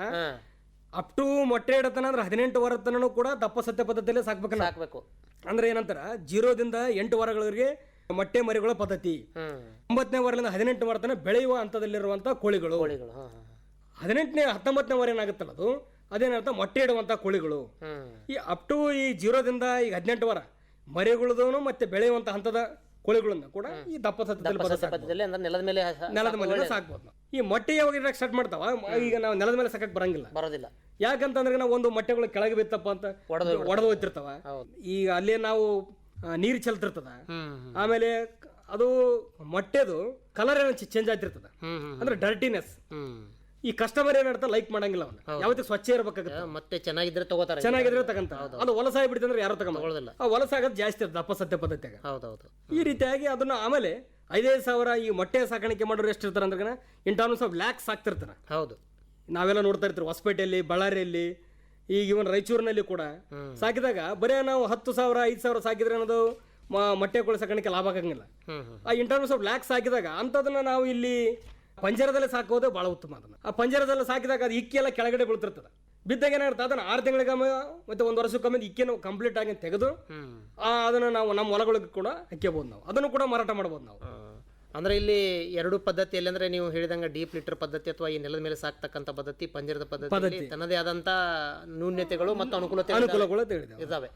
ಅಪ್ ಟು ಮೊಟ್ಟೆ ಇಡತನ ಅಂದ್ರೆ ಹದಿನೆಂಟು ವಾರ ತನೂ ಕೂಡ ದಪ್ಪ ಸತ್ಯ ಪದ್ಧತಿಯಲ್ಲಿ ಸಾಕ್ಬೇಕು ಹಾಕ್ಬೇಕು ಸಾಕ್ಬೇಕು. ಅಂದ್ರೆ ಏನಂತಾರ ಜೀರೋದಿಂದ ಎಂಟು ವಾರಗಳವರೆಗೆ ಮೊಟ್ಟೆ ಮರಿಗಳ ಪದ್ಧತಿ. ಒಂಬತ್ತನೇ ವಾರದಿಂದ ಹದಿನೆಂಟು ವಾರ ತನಕ ಬೆಳೆಯುವ ಹಂತದಲ್ಲಿರುವಂತ ಕೋಳಿಗಳು. ಹದಿನೆಂಟನೇ ಹತ್ತೊಂಬತ್ತನೇ ವಾರ ಏನಾಗುತ್ತಲ್ಲ ಅದು? ಅದೇನರ್ಥ ಮೊಟ್ಟೆ ಇಡುವಂತ ಕೋಳಿಗಳು. ಈ ಅಪ್ ಟು ಈ ಜೀರೋದಿಂದ ಈಗ ಹದಿನೆಂಟು ವಾರ ಮರಿಗಳದೂ ಮತ್ತೆ ಬೆಳೆಯುವಂಥ ಹಂತದ ಕೋಳಿಗಳನ್ನ ಕೂಡ ಈ ದಪ್ಪ ನೆಲದ ಮೇಲೆ ನೆಲದ ಮೇಲೆ ಸಾಕ್ಬೋದು. ಈ ಮೊಟ್ಟೆ ಯಾವಾಗ ಇಡಕ್ಕೆ ಸ್ಟಾರ್ಟ್ ಮಾಡ್ತಾವ? ಈಗ ನಾವು ನೆಲದ ಮೇಲೆ ಸಾಕಕ್ಕೆ ಬರಂಗಿಲ್ಲ. ಬರೋದಿಲ್ಲ. ಯಾಕಂತಂದ್ರೆ ನಾವು ಒಂದು ಮೊಟ್ಟೆಗಳು ಕೆಳಗೆ ಬಿತ್ತಪ್ಪ ಅಂತ ಒಡೆದು ಹೋಗ್ತಿರ್ತಾವ. ಈಗ ಅಲ್ಲೇ ನಾವು ನೀರು ಚೆಲ್ತಿರ್ತದ. ಆಮೇಲೆ ಅದು ಮೊಟ್ಟೆದು ಕಲರ್ ಏನೋ ಚೇಂಜ್ ಆಗ್ತಿರ್ತದ. ಅಂದ್ರೆ ಡರ್ಟಿನೆಸ್ ಈ ಕಸ್ಟಮರ್ ಏನಾಡ್ತಾ ಲೈಕ್ ಮಾಡಂಗಿಲ್ಲ ಅವ್ನು. ಯಾವತ್ತೂ ಸ್ವಚ್ಛ ಇರ್ಬೇಕಾಗುತ್ತೆ. ಮತ್ತೆ ಚೆನ್ನಾಗಿದ್ರೆ ತಗೋತಾರೆ. ಚೆನ್ನಾಗಿದ್ರೆ ತಗಂತ ಅದು ಹೊಲಸಾಗಿ ಬಿಡ್ತಿ ಅಂದ್ರೆ ಯಾರು ತಗೊಂಡಿಲ್ಲ ಆ ಆ ವಲಸಾಗೋದು ಜಾಸ್ತಿ ಇರ್ತದೆ ದಪ್ಪ ಸತ್ಯ ಪದ್ಧತಿಯಾಗ. ಹೌದೌದು. ಈ ರೀತಿಯಾಗಿ ಅದನ್ನ ಆಮೇಲೆ ಐದೈದು ಸಾವಿರ ಈ ಮೊಟ್ಟೆ ಸಾಕಾಣಿಕೆ ಮಾಡೋರು ಎಷ್ಟು ಇರ್ತಾರೆ ಅಂದ್ರೆ ಇನ್ ಟರ್ಮ್ಸ್ ಆಫ್ ಲ್ಯಾಕ್ಸ್ ಆಗ್ತಿರ್ತಾರೆ. ಹೌದು. ನಾವೆಲ್ಲ ನೋಡ್ತಾ ಇರ್ತೀವಿ ಹೊಸಪೇಟೆಯಲ್ಲಿ ಬಳ್ಳಾರಿಯಲ್ಲಿ ಈಗ ಇವನ್ ರಾಯಚೂರಿನಲ್ಲಿ ಕೂಡ. ಸಾಕಿದಾಗ ಬರೇ ನಾವು ಹತ್ತು ಸಾವಿರ ಐದು ಸಾವಿರ ಸಾಕಿದ್ರೆ ಅನ್ನೋದು ಮೊಟ್ಟೆ ಕೋಳಿ ಸಾಕಾಣಿಕೆ ಲಾಭ ಆಗಂಗಿಲ್ಲ. ಆ ಇನ್ ಟರ್ಮ್ಸ್ ಆಫ್ ಲ್ಯಾಕ್ಸ್ ಹಾಕಿದಾಗ ಅಂಥದನ್ನ ನಾವು ಇಲ್ಲಿ ಪಂಜರದಲ್ಲಿ ಸಾಕೋದು ಭಾಳ ಉತ್ತಮ ಅದನ್ನು. ಆ ಪಂಜರದಲ್ಲಿ ಸಾಕಿದಾಗ ಅದು ಇಕ್ಕಿ ಎಲ್ಲ ಕೆಳಗಡೆ ಬೀಳ್ತಿರ್ತದೆ. ಬಿದ್ದಾಗ ಏನಾಗುತ್ತೆ? ಅದನ್ನ ಆರು ತಿಂಗಳಿಗೊಮ್ಮೆ ಮತ್ತೆ ಒಂದು ವರ್ಷಕ್ಕೊಮ್ಮೆ ನಾವು ಕಂಪ್ಲೀಟ್ ಆಗಿ ತೆಗೆದು ಅದನ್ನು ಆ, ಅದನ್ನ ನಾವು ನಮ್ಮ ಹೊಲಗಳಿಗೆ ಕೂಡ ಹಾಕ್ಯಬೋದು ನಾವು. ಅದನ್ನು ಕೂಡ ಮಾರಾಟ ಮಾಡ್ಬೋದು ನಾವು. ಅಂದ್ರೆ ಇಲ್ಲಿ ಎರಡು ಪದ್ಧತಿಯಲ್ಲಿ ಅಂದ್ರೆ ನೀವು ಹೇಳಿದಂಗೆ ಡೀಪ್ ಲಿಟರ್ ಪದ್ಧತಿ ಅಥವಾ ಈ ನೆಲದ ಮೇಲೆ ಸಾಕ್ತಕ್ಕಂಥ ಪದ್ಧತಿ ಪಂಜರದ ಪದ್ಧತಿ. ತನ್ನದೇ ಆದಂಥ ನ್ಯೂನ್ಯತೆಗಳು ಮತ್ತು ಅನುಕೂಲತೆ ಅನುಕೂಲಗಳು ಇದಾವೆ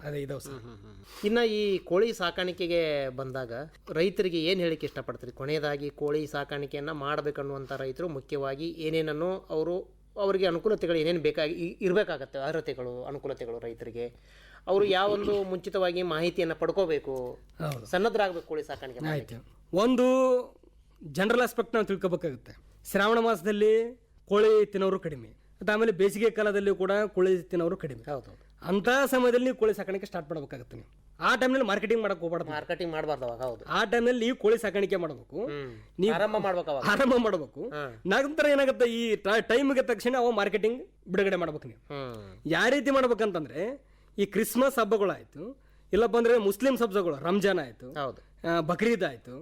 ಇನ್ನ ಈ ಕೋಳಿ ಸಾಕಾಣಿಕೆಗೆ ಬಂದಾಗ ರೈತರಿಗೆ ಏನು ಹೇಳಿಕೆ ಇಷ್ಟಪಡ್ತೀರಿ? ಕೊನೆಯದಾಗಿ ಕೋಳಿ ಸಾಕಾಣಿಕೆಯನ್ನು ಮಾಡಬೇಕನ್ನುವಂಥ ರೈತರು ಮುಖ್ಯವಾಗಿ ಏನೇನನ್ನು ಅವರು ಅವರಿಗೆ ಅನುಕೂಲತೆಗಳು ಏನೇನು ಬೇಕಾಗಿ ಇರಬೇಕಾಗತ್ತೆ ಅರ್ಹತೆಗಳು ಅನುಕೂಲತೆಗಳು ರೈತರಿಗೆ. ಅವರು ಯಾವೊಂದು ಮುಂಚಿತವಾಗಿ ಮಾಹಿತಿಯನ್ನು ಪಡ್ಕೋಬೇಕು. ಸನ್ನದ್ಧರಾಗಬೇಕು ಕೋಳಿ ಸಾಕಾಣಿಕೆ ಮಾಡ್ಲಿಕ್ಕೆ. ಒಂದು ಜನರಲ್ ಆಸ್ಪೆಕ್ಟ್ ನಾವು ತಿಳ್ಕೊಬೇಕಾಗುತ್ತೆ. ಶ್ರಾವಣ ಮಾಸದಲ್ಲಿ ಕೋಳಿ ತಿನ್ನೋರು ಕಡಿಮೆ. ಮತ್ತು ಆಮೇಲೆ ಬೇಸಿಗೆ ಕಾಲದಲ್ಲಿ ಕೂಡ ಕೋಳಿ ತಿನ್ನೋರು ಕಡಿಮೆ. ಹೌದು ಅಂತ ಸಮಯದಲ್ಲಿ ನೀವು ಕೋಳಿ ಸಾಕಾಣಿಕೆ ಸ್ಟಾರ್ಟ್ ಮಾಡಬೇಕಾಗುತ್ತೆ ನೀವು. ಆ ಟೈಮ್ನಲ್ಲಿ ಮಾರ್ಕೆಟಿಂಗ್ ಮಾಡಕ್ ಹೋಗ್ಬಾರ್ದು. ಮಾರ್ಕೆಟಿಂಗ್ ಮಾಡಬಾರ್ದು ಅವಾಗ ಹೌದು. ಆ ಟೈಮ್ನಲ್ಲಿ ನೀವು ಕೋಳಿ ಸಾಕಾಣಿಕೆ ಮಾಡಬೇಕು. ನೀವು ಆರಂಭ ಮಾಡ್ಬೇಕು ಅವಾಗ. ಆರಂಭ ಮಾಡಬೇಕು. ನಂತರ ಏನಾಗುತ್ತೆ ಈ ಟೈಮ್ಗೆ ತಕ್ಷಣ ಅವು ಮಾರ್ಕೆಟಿಂಗ್ ಬಿಡುಗಡೆ ಮಾಡ್ಬೇಕು ನೀವು. ಯಾವ ರೀತಿ ಮಾಡ್ಬೇಕಂತಂದ್ರೆ ಈ ಕ್ರಿಸ್ಮಸ್ ಹಬ್ಬಗಳಾಯಿತು. ಇಲ್ಲಪ್ಪ ಅಂದ್ರೆ ಮುಸ್ಲಿಮ್ಸ್ ಹಬ್ಬಗಳು ರಂಜಾನ್ ಆಯ್ತು. ಹೌದು. ಬಕ್ರೀದ್ ಆಯ್ತು.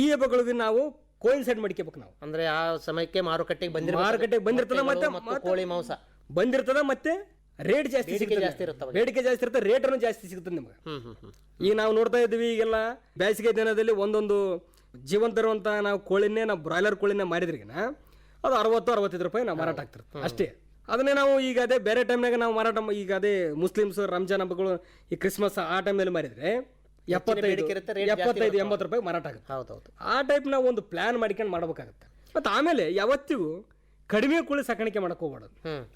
ಈ ಹಬ್ಬಗಳಿಗೆ ನಾವು ಕೋಯಿನ್ಸೈಡ್ ಮಾಡ್ಕೋಬೇಕು ನಾವು. ಅಂದ್ರೆ ಆ ಸಮಯಕ್ಕೆ ಮಾರುಕಟ್ಟೆಗೆ ಬಂದಿರ ಮಾರುಕಟ್ಟೆಗೆ ಬಂದಿರ್ತದ ಮತ್ತೆ ಕೋಳಿ ಮಾಂಸ. ಬಂದಿರ್ತದ ಮತ್ತೆ ರೇಟ್ ಜಾಸ್ತಿ ಸಿಗುತ್ತೆ ಜಾಸ್ತಿ. ಬೇಡಿಕೆ ಜಾಸ್ತಿ ಇರುತ್ತೆ ರೇಟ್ ಜಾಸ್ತಿ ಸಿಗುತ್ತೆ ನಿಮ್ಗೆ. ಈಗ ನಾವು ನೋಡ್ತಾ ಇದ್ವಿ ಈಗೆಲ್ಲ ಬೇಸಿಗೆ ದಿನದಲ್ಲಿ ಒಂದೊಂದು ಜೀವಂತ ಇರುವಂತ ನಾವು ಕೋಳಿನೇ ನಾವು ಬ್ರಾಯ್ಲರ್ ಕೋಳಿನೇ ಮಾರಿದ್ರಿಗಿನ ಅದು ಅರವತ್ತು ಅರವತ್ತೈದು ರೂಪಾಯಿ ನಾವು ಮಾರಾಟ ಆಗ್ತಿರುತ್ತೆ ಅಷ್ಟೇ. ಅದನ್ನೇ ನಾವು ಈಗ ಅದೇ ಬೇರೆ ಟೈಮ್ನಾಗ ನಾವು ಮಾರಾಟ ಈಗ ಅದೇ ಮುಸ್ಲಿಮ್ಸ್ ರಂಜಾನ್ ಹಬ್ಬಗಳು ಈ ಕ್ರಿಸ್ಮಸ್ ಆ ಟೈಮಲ್ಲಿ ಮಾರಿದ್ರೆ ಎಪ್ಪತ್ತೈದು ಎಂಬತ್ತು ರೂಪಾಯಿ ಮಾರಾಟ ಆಗುತ್ತೆ. ಹೌದೌದು ಆ ಟೈಪ್ ನಾವು ಒಂದು ಪ್ಲಾನ್ ಮಾಡ್ಕೊಂಡು ಮಾಡ್ಬೇಕಾಗತ್ತೆ. ಮತ್ತು ಆಮೇಲೆ ಯಾವತ್ತಿಗೂ ಕಡಿಮೆ ಕೋಳಿ ಸಾಕಾಣಿಕೆ ಮಾಡಕ್ ಹೋಗ್ಬಾರ್ದು.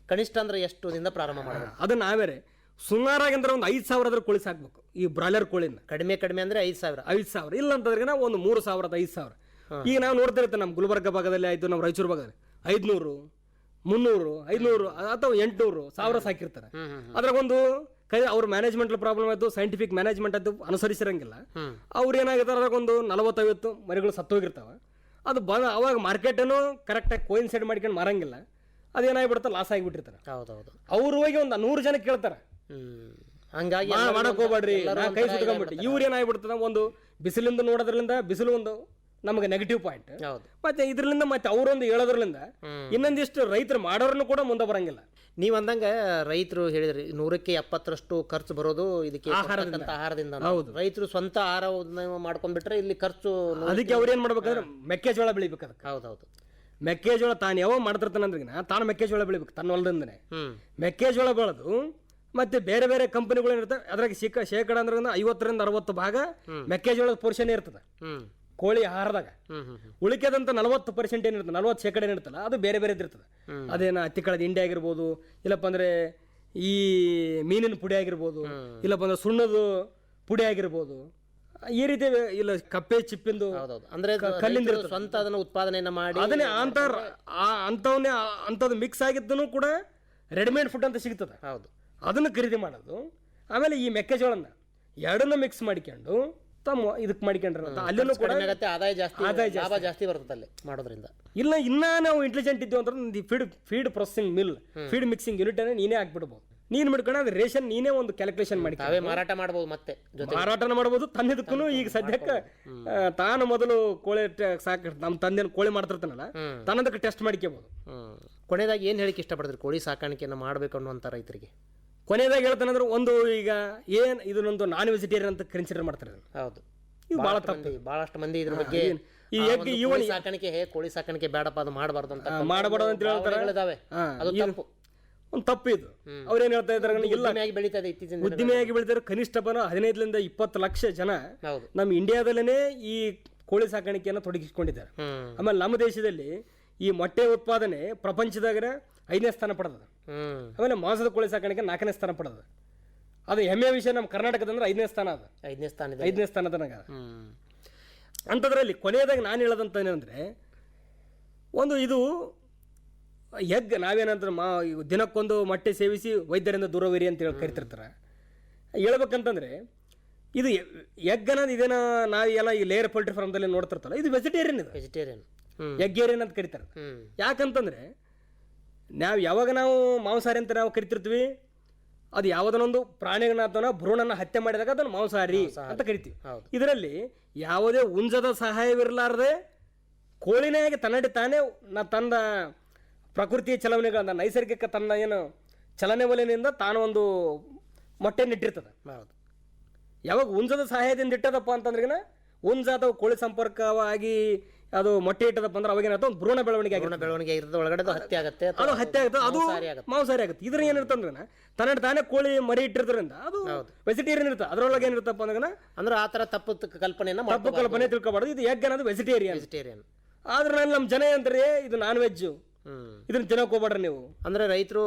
ಕನಿಷ್ಠ ಅಂದ್ರೆ ಎಷ್ಟು ದಿನ ಪ್ರಾರಂಭ ಮಾಡಬೇಕು? ಅದನ್ನ ಆಮೇಲೆ ಸುಮಾರಾಗಿ ಅಂದ್ರೆ ಒಂದು ಐದು ಸಾವಿರದ ಕೋಳಿ ಸಾಕ್ಬೇಕು. ಈ ಬ್ರಾಯ್ಲರ್ ಕೋಳಿನ. ಕಡಿಮೆ ಕಡಿಮೆ ಅಂದ್ರೆ ಐದು ಸಾವಿರ. ಐದು ಸಾವಿರ. ಇಲ್ಲ ಅಂತಂದ್ರೆ ನಾವು ಒಂದು ಮೂರು ಸಾವಿರದ ಐದು ಸಾವಿರ. ಈಗ ನಾವು ನೋಡ್ತಾ ಇರ್ತೇವೆ ನಮ್ಮ ಗುಲ್ಬರ್ಗ ಭಾಗದಲ್ಲಿ ಆಯ್ತು ನಮ್ಮ ರಾಯಚೂರು ಭಾಗದಲ್ಲಿ. ಐದ್ನೂರು ಮುನ್ನೂರು ಐದ್ನೂರು ಅಥವಾ ಎಂಟುನೂರು ಸಾವಿರ ಸಾಕಿರ್ತಾರೆ. ಅದ್ರಾಗ ಒಂದು ಕೈ ಅವ್ರ ಮ್ಯಾನೇಜ್ಮೆಂಟ್ ಪ್ರಾಬ್ಲಮ್ ಆಯ್ತು ಸೈಂಟಿಫಿಕ್ ಮ್ಯಾನೇಜ್ಮೆಂಟ್ ಅದು ಅನುಸರಿಸಿರಂಗಿಲ್ಲ. ಅವ್ರು ಏನಾಗಿರ್ತಾರೆ ಅದ್ರಾಗ ಒಂದು ನಲವತ್ತೈವತ್ತು ಮರಿಗಳು ಸತ್ತೋಗಿರ್ತಾವ. ಅದು ಬಂದ ಅವಾಗ ಮಾರ್ಕೆಟನ್ನು ಕರೆಕ್ಟಾಗಿ ಕೋಯಿನ್ಸೈಡ್ ಮಾಡ್ಕೊಂಡು ಮಾರಂಗಿಲ್ಲ. ಅದೇನಾಗ್ಬಿಡುತ್ತೆ ಲಾಸ್ ಆಗಿಬಿಟ್ಟಿರ್ತಾರೆ. ಹೌದೌದು. ಅವ್ರು ಹೋಗಿ ಒಂದು ನೂರು ಜನ ಕೇಳ್ತಾರೆ. ಹಂಗಾಗಿ ಮಾಡಕ್ ಹೋಗ್ಬೇಡ್ರಿ ಕೈ ಸುಟ್ಕೊಂಡ್ಬಿಟ್ಟು ಇವ್ರು ಏನಾಗ್ಬಿಡ್ತದ ಒಂದು ಬಿಸಿಲಿಂದ ನೋಡೋದ್ರಿಂದ ಬಿಸಿಲು ಒಂದು ನಮಗೆ ನೆಗೆಟಿವ್ ಪಾಯಿಂಟ್ ಹೌದು. ಮತ್ತೆ ಇದ್ರಲಿಂದ ಮತ್ತೆ ಅವರೊಂದು ಹೇಳೋದ್ರಿಂದ. ಇನ್ನೊಂದಿಷ್ಟು ರೈತರು ಮಾಡೋರ್ನು ಕೂಡ ಮುಂದೆ ಬರಂಗಿಲ್ಲ. ನೀವ್ ಅಂದಂಗ ರೈತರು ಹೇಳಿದ್ರಿ ನೂರಕ್ಕೆ ಎಪ್ಪತ್ತರಷ್ಟು ಖರ್ಚು ಬರೋದು ಇದಕ್ಕೆ ಆಹಾರದಿಂದ. ಹೌದು. ರೈತರು ಸ್ವಂತ ಆಹಾರ ಮಾಡ್ಕೊಂಡ್ಬಿಟ್ರೆ ಇಲ್ಲಿ ಖರ್ಚು ಅದಕ್ಕೆ ಅವ್ರು ಏನ್ ಮಾಡ್ಬೇಕಂದ್ರೆ ಮೆಕ್ಕೆಜೋಳ ಬೆಳಿಬೇಕು ಅದಕ್ಕೆ. ಹೌದೌದು. ಮೆಕ್ಕೆಜೋಳ ತಾನು ಯಾವ ಮಾಡ್ತಿರ್ತಾನೆ ಅಂದ್ರೆ ತಾನು ಮೆಕ್ಕೆಜೋಳ ಬೆಳಿಬೇಕು ತನ್ನ ಹೊಲದಿಂದನೇ. ಮೆಕ್ಕೆಜೋಳ ಬೆಳೆದು ಮತ್ತೆ ಬೇರೆ ಬೇರೆ ಕಂಪನಿಗಳು ಇರ್ತವೆ ಅದ್ರಾಗ ಶಿಕ ಶೇಕಡ ಅಂದ್ರೆ ಐವತ್ತರಿಂದ ಅರವತ್ತು ಭಾಗ ಮೆಕ್ಕೆಜೋಳದ ಪೋರ್ಷನ್ ಇರ್ತದೆ. ಕೋಳಿ ಆಹಾರದಾಗ ಉಳಿಕೆದಂತ ನಲವತ್ತು ಪರ್ಸೆಂಟ್ ಏನಿರ್ತದೆ ನಲವತ್ತು ಶೇಕಡ ಏನಿರ್ತಲ್ಲ ಅದು ಬೇರೆ ಬೇರೆ ಇರ್ತದೆ ಅದೇನ ಹತ್ತಿ ಕಳೆದ ಹಿಂಡಿ ಆಗಿರ್ಬೋದು ಇಲ್ಲಪ್ಪ ಅಂದ್ರೆ ಈ ಮೀನಿನ ಪುಡಿ ಆಗಿರ್ಬೋದು ಇಲ್ಲಪ್ಪ ಅಂದ್ರೆ ಸುಣ್ಣದ ಪುಡಿ ಆಗಿರ್ಬೋದು ಈ ರೀತಿ ಇಲ್ಲ ಕಪ್ಪೆ ಚಿಪ್ಪಿಂದು ಅಂದ್ರೆ ಕಲ್ಲಿಂದ ಸ್ವಂತ ಅದನ್ನ ಉತ್ಪಾದನೆಯನ್ನ ಮಾಡಿ ಅದನ್ನೇ ಅಂತ ಅಂಥವನ್ನೇ ಅಂಥದ್ದು ಮಿಕ್ಸ್ ಆಗಿದ್ದನು ಕೂಡ ರೆಡಿಮೇಡ್ ಫುಡ್ ಅಂತ ಸಿಗ್ತದೆ. ಹೌದು. ಅದನ್ನ ಖರೀದಿ ಮಾಡೋದು ಆಮೇಲೆ ಈ ಮೆಕ್ಕೆಜೋಳನ್ನ ಎರಡನ್ನ ಮಿಕ್ಸ್ ಮಾಡ್ಕೊಂಡು ತಮ್ಮ ಇದಕ್ಕೆ ಮಾಡ್ಕೊಂಡ್ರೆ ಅಲ್ಲೂ ಕೂಡ ಕಡಿಮೆ ಆದಾಯ ಜಾಸ್ತಿ ಲಾಭ ಜಾಸ್ತಿ. ಬರ್ತದೆ ಅಲ್ಲಿ ಮಾಡೋದ್ರಿಂದ. ಇಲ್ಲ ಇನ್ನ ನಾವು ಇಂಟೆಲಿಜೆಂಟ್ ಇದ್ದೀವಿ ಅಂದ್ರೆ feed feed processing mill feed mixing unit ಅನ್ನ ನೀನೇ ಹಾಕ್ಬಿಡ್ಬೋದು. ನೀನು ಮಾಡ್ಕೊಂಡು ಅದು ರೇಷನ್ ನೀನೇ ಒಂದು ಕ್ಯಾಲ್ಕುಲೇಷನ್ ಮಾಡಿ ತಾವೇ ಮಾರಾಟ ಮಾಡಬಹುದು ಮತ್ತೆ ಮಾರಾಟನ ಮಾಡಬಹುದು ತನ್ನಿದಕ್ಕೂ ಈಗ ಸದ್ಯಕ್ಕೆ ತಾನು ಮೊದಲು ಕೋಳಿ ಸಾಕ ನಮ್ಮ ತಂದೆನ ಕೋಳಿ ಮಾಡ್ತಿರ್ತಾನಲ್ಲ ತನ್ನದಕ್ಕೆ ಟೆಸ್ಟ್ ಮಾಡ್ಕೋಬಹುದು ಕೊನೆಯದಾಗಿ ಏನ್ ಹೇಳಿಕ್ಕೆ ಇಷ್ಟಪಡ್ತೀರಿ? ಕೋಳಿ ಸಾಕಾಣಿಕೆಯನ್ನು ಮಾಡಬೇಕು ಅನ್ನುವಂಥ ರೈತರಿಗೆ. ಕೊನೆಯದಾಗಿ ಹೇಳ್ತಾನಂದ್ರೆ ಒಂದು ಈಗ ಏನ್ ಇದನ್ನೊಂದು ನಾನ್ ವೆಜಿಟೇರಿಯನ್ ಅಂತ ಕನ್ಸಿಡರ್ ಮಾಡ್ತಾರೆ. ಹೌದು. ಇದು ಬಹಳ ತಪ್ಪು. ಬಹಳಷ್ಟು ಮಂದಿ ಇದ್ರ ಬಗ್ಗೆ ಈ ಎಗ್ ಇವನ್- ಸಾಕಾಣಿಕೆ ಹೇ ಕೋಳಿ ಸಾಕಾಣಿಕೆ ಬೇಡಪ್ಪ ಅದು ಮಾಡಬಾರ್ದು ಅಂತ ಮಾಡಬಾರ್ದು ಅಂತ ಹೇಳ್ತಾರೆ. ಅದು ತಪ್ಪು. ಒಂದು ತಪ್ಪು ಇದು. ಅವ್ರೇನ್ ಹೇಳ್ತಾ ಇದ್ದಾರೆ ಇಲ್ಲ. ಉದ್ದಿಮೆಯಾಗಿ ಬೆಳೀತಾ ಇದೆ ಇತ್ತೀಚಿನ. ಉದ್ದಿಮೆಯಾಗಿ ಬೆಳೀತಾರೆ. ಕನಿಷ್ಠ ಬನ ಹದಿನೈದರಿಂದ ಇಪ್ಪತ್ತು ಲಕ್ಷ ಜನ ಹೌದು. ನಮ್ಮ ಇಂಡಿಯಾದಲ್ಲೇ ಈ ಕೋಳಿ ಸಾಕಾಣಿಕೆಯನ್ನು ತೊಡಗಿಸಿಕೊಂಡಿದ್ದಾರೆ. ಆಮೇಲೆ ನಮ್ಮ ದೇಶದಲ್ಲಿ ಈ ಮೊಟ್ಟೆ ಉತ್ಪಾದನೆ ಪ್ರಪಂಚದಾಗ ಐದನೇ ಸ್ಥಾನ ಪಡೆದ ಹ್ಮ್. ಆಮೇಲೆ ಮಾಂಸದ ಕೋಳಿ ಸಾಕಾಣಿಕೆ ನಾಲ್ಕನೇ ಸ್ಥಾನ ಪಡೆದ ಅದು ಹೆಮ್ಮೆ ವಿಷಯ ನಮ್ಮ ಕರ್ನಾಟಕದಂದ್ರೆ ಐದನೇ ಸ್ಥಾನ ಅದ. ಐದನೇ ಸ್ಥಾನ ಐದನೇ ಸ್ಥಾನದನಾಗ ಅಂಥದ್ರಲ್ಲಿ ಕೊನೆಯದಾಗಿ ನಾನು ಹೇಳೋದಂತ ಏನಂದ್ರೆ ಒಂದು ಇದು ಎಗ್ ನಾವೇನಂದ್ರೆ ಮಾ ದಿನಕ್ಕೊಂದು ಮೊಟ್ಟೆ ಸೇವಿಸಿ ವೈದ್ಯರಿಂದ ದೂರವಿರಿ ಅಂತ ಹೇಳಿ ಕರಿತಿರ್ತಾರೆ. ಹೇಳ್ಬೇಕಂತಂದ್ರೆ ಇದು ಎಗ್ ಅನ್ನೋದು ಇದೇನ ನಾವು ಎಲ್ಲ ಈ ಲೇಯರ್ ಪೋಲ್ಟ್ರಿ ಫಾರ್ಮ್ದಲ್ಲಿ ನೋಡ್ತಿರ್ತಲ್ಲ ಇದು ವೆಜಿಟೇರಿಯನ್ ಇದು. ವೆಜಿಟೇರಿಯನ್ ಎಗ್ಗೇರಿಯನ್ ಅಂತ ಕರಿತಾರೆ. ಯಾಕಂತಂದ್ರೆ ನಾವು ಯಾವಾಗ ನಾವು ಮಾಂಸಾಹಾರಿ ಅಂತ ನಾವು ಕರಿತಿರ್ತೀವಿ ಅದು ಯಾವುದನ್ನೊಂದು ಪ್ರಾಣಿಗಳನ್ನ ಅಥವಾ ಭ್ರೂಣನ ಹತ್ಯೆ ಮಾಡಿದಾಗ ಅದನ್ನು ಮಾಂಸಾಹಾರಿ ಅಂತ ಕರಿತೀವಿ. ಇದರಲ್ಲಿ ಯಾವುದೇ ಉಂಜದ ಸಹಾಯವಿರಲಾರದೆ ಕೋಳಿನಾಗೆ ತನ್ನಡಿ ತಾನೇ ನಾ ತಂದ ಪ್ರಕೃತಿಯ ಚಲನೆಗಳನ್ನ ನೈಸರ್ಗಿಕ ತನ್ನ ಏನು ಚಲನೆ ಒಲೆಯಿಂದ ತಾನು ಒಂದು ಮೊಟ್ಟೆಯನ್ನು ಇಟ್ಟಿರ್ತದೆ. ಯಾವಾಗ ಉಂಜದ ಸಹಾಯದಿಂದ ಇಟ್ಟದಪ್ಪ ಅಂತಂದ್ರೆ ಉಂಜ ಅಥವಾ ಕೋಳಿ ಸಂಪರ್ಕವಾಗಿ ಅದು ಮೊಟ್ಟೆ ಇಟ್ಟದಪ್ಪ ಅಂದ್ರೆ ಏನಾಗುತ್ತೆ ಒಂದು ಭ್ರೂಣ ಬೆಳವಣಿಗೆ ಭ್ರೂಣ ಬೆಳವಣಿಗೆ ಇರ್ತದೆ ಒಳಗಡೆ ಅದು ಹತ್ಯೆ ಆಗುತ್ತೆ ಅದು ಹತ್ಯೆ ಆಗುತ್ತೆ. ಅದು ಮಾಂಸಾಹಾರಿ ಆಗತ್ತೆ. ಮಾಂಸಾಹಾರಿ ಆಗುತ್ತೆ. ಇದ್ರ ಏನಿರ್ತಂದ್ರೆ ತನ್ನ ತಾನೇ ಕೋಳಿ ಮರಿ ಇಟ್ಟಿರೋದ್ರಿಂದ ಅದು ವೆಜಿಟೇರಿಯನ್ ಇರುತ್ತೆ. ಅದರೊಳಗೆ ಏನಿರುತ್ತಪ್ಪ ಅಂದ್ರೆ ಅಂದ್ರೆ ಆ ತರ ತಪ್ಪು ತ- ಕಲ್ಪನೆಯನ್ನ ತಪ್ಪು ಕಲ್ಪನೆ ತಿಳ್ಕೊಬಾರ್ದು. ಇದು ಎಗ್ ಅನ್ನೋದು ವೆಜಿಟೇರಿಯನ್ ವೆಜಿಟೇರಿಯನ್ ಆದ್ರೆ ನಾನು ನಮ್ಮ ಜನ ಅಂತಾರೆ ಇದು ನಾನ್ ವೆಜ್ ಇದನ್ನ ತಿನ್ನೋಕೆ ಹೋಗ್ಬೇಡ್ರಿ ನೀವು. ಅಂದರೆ ರೈತರು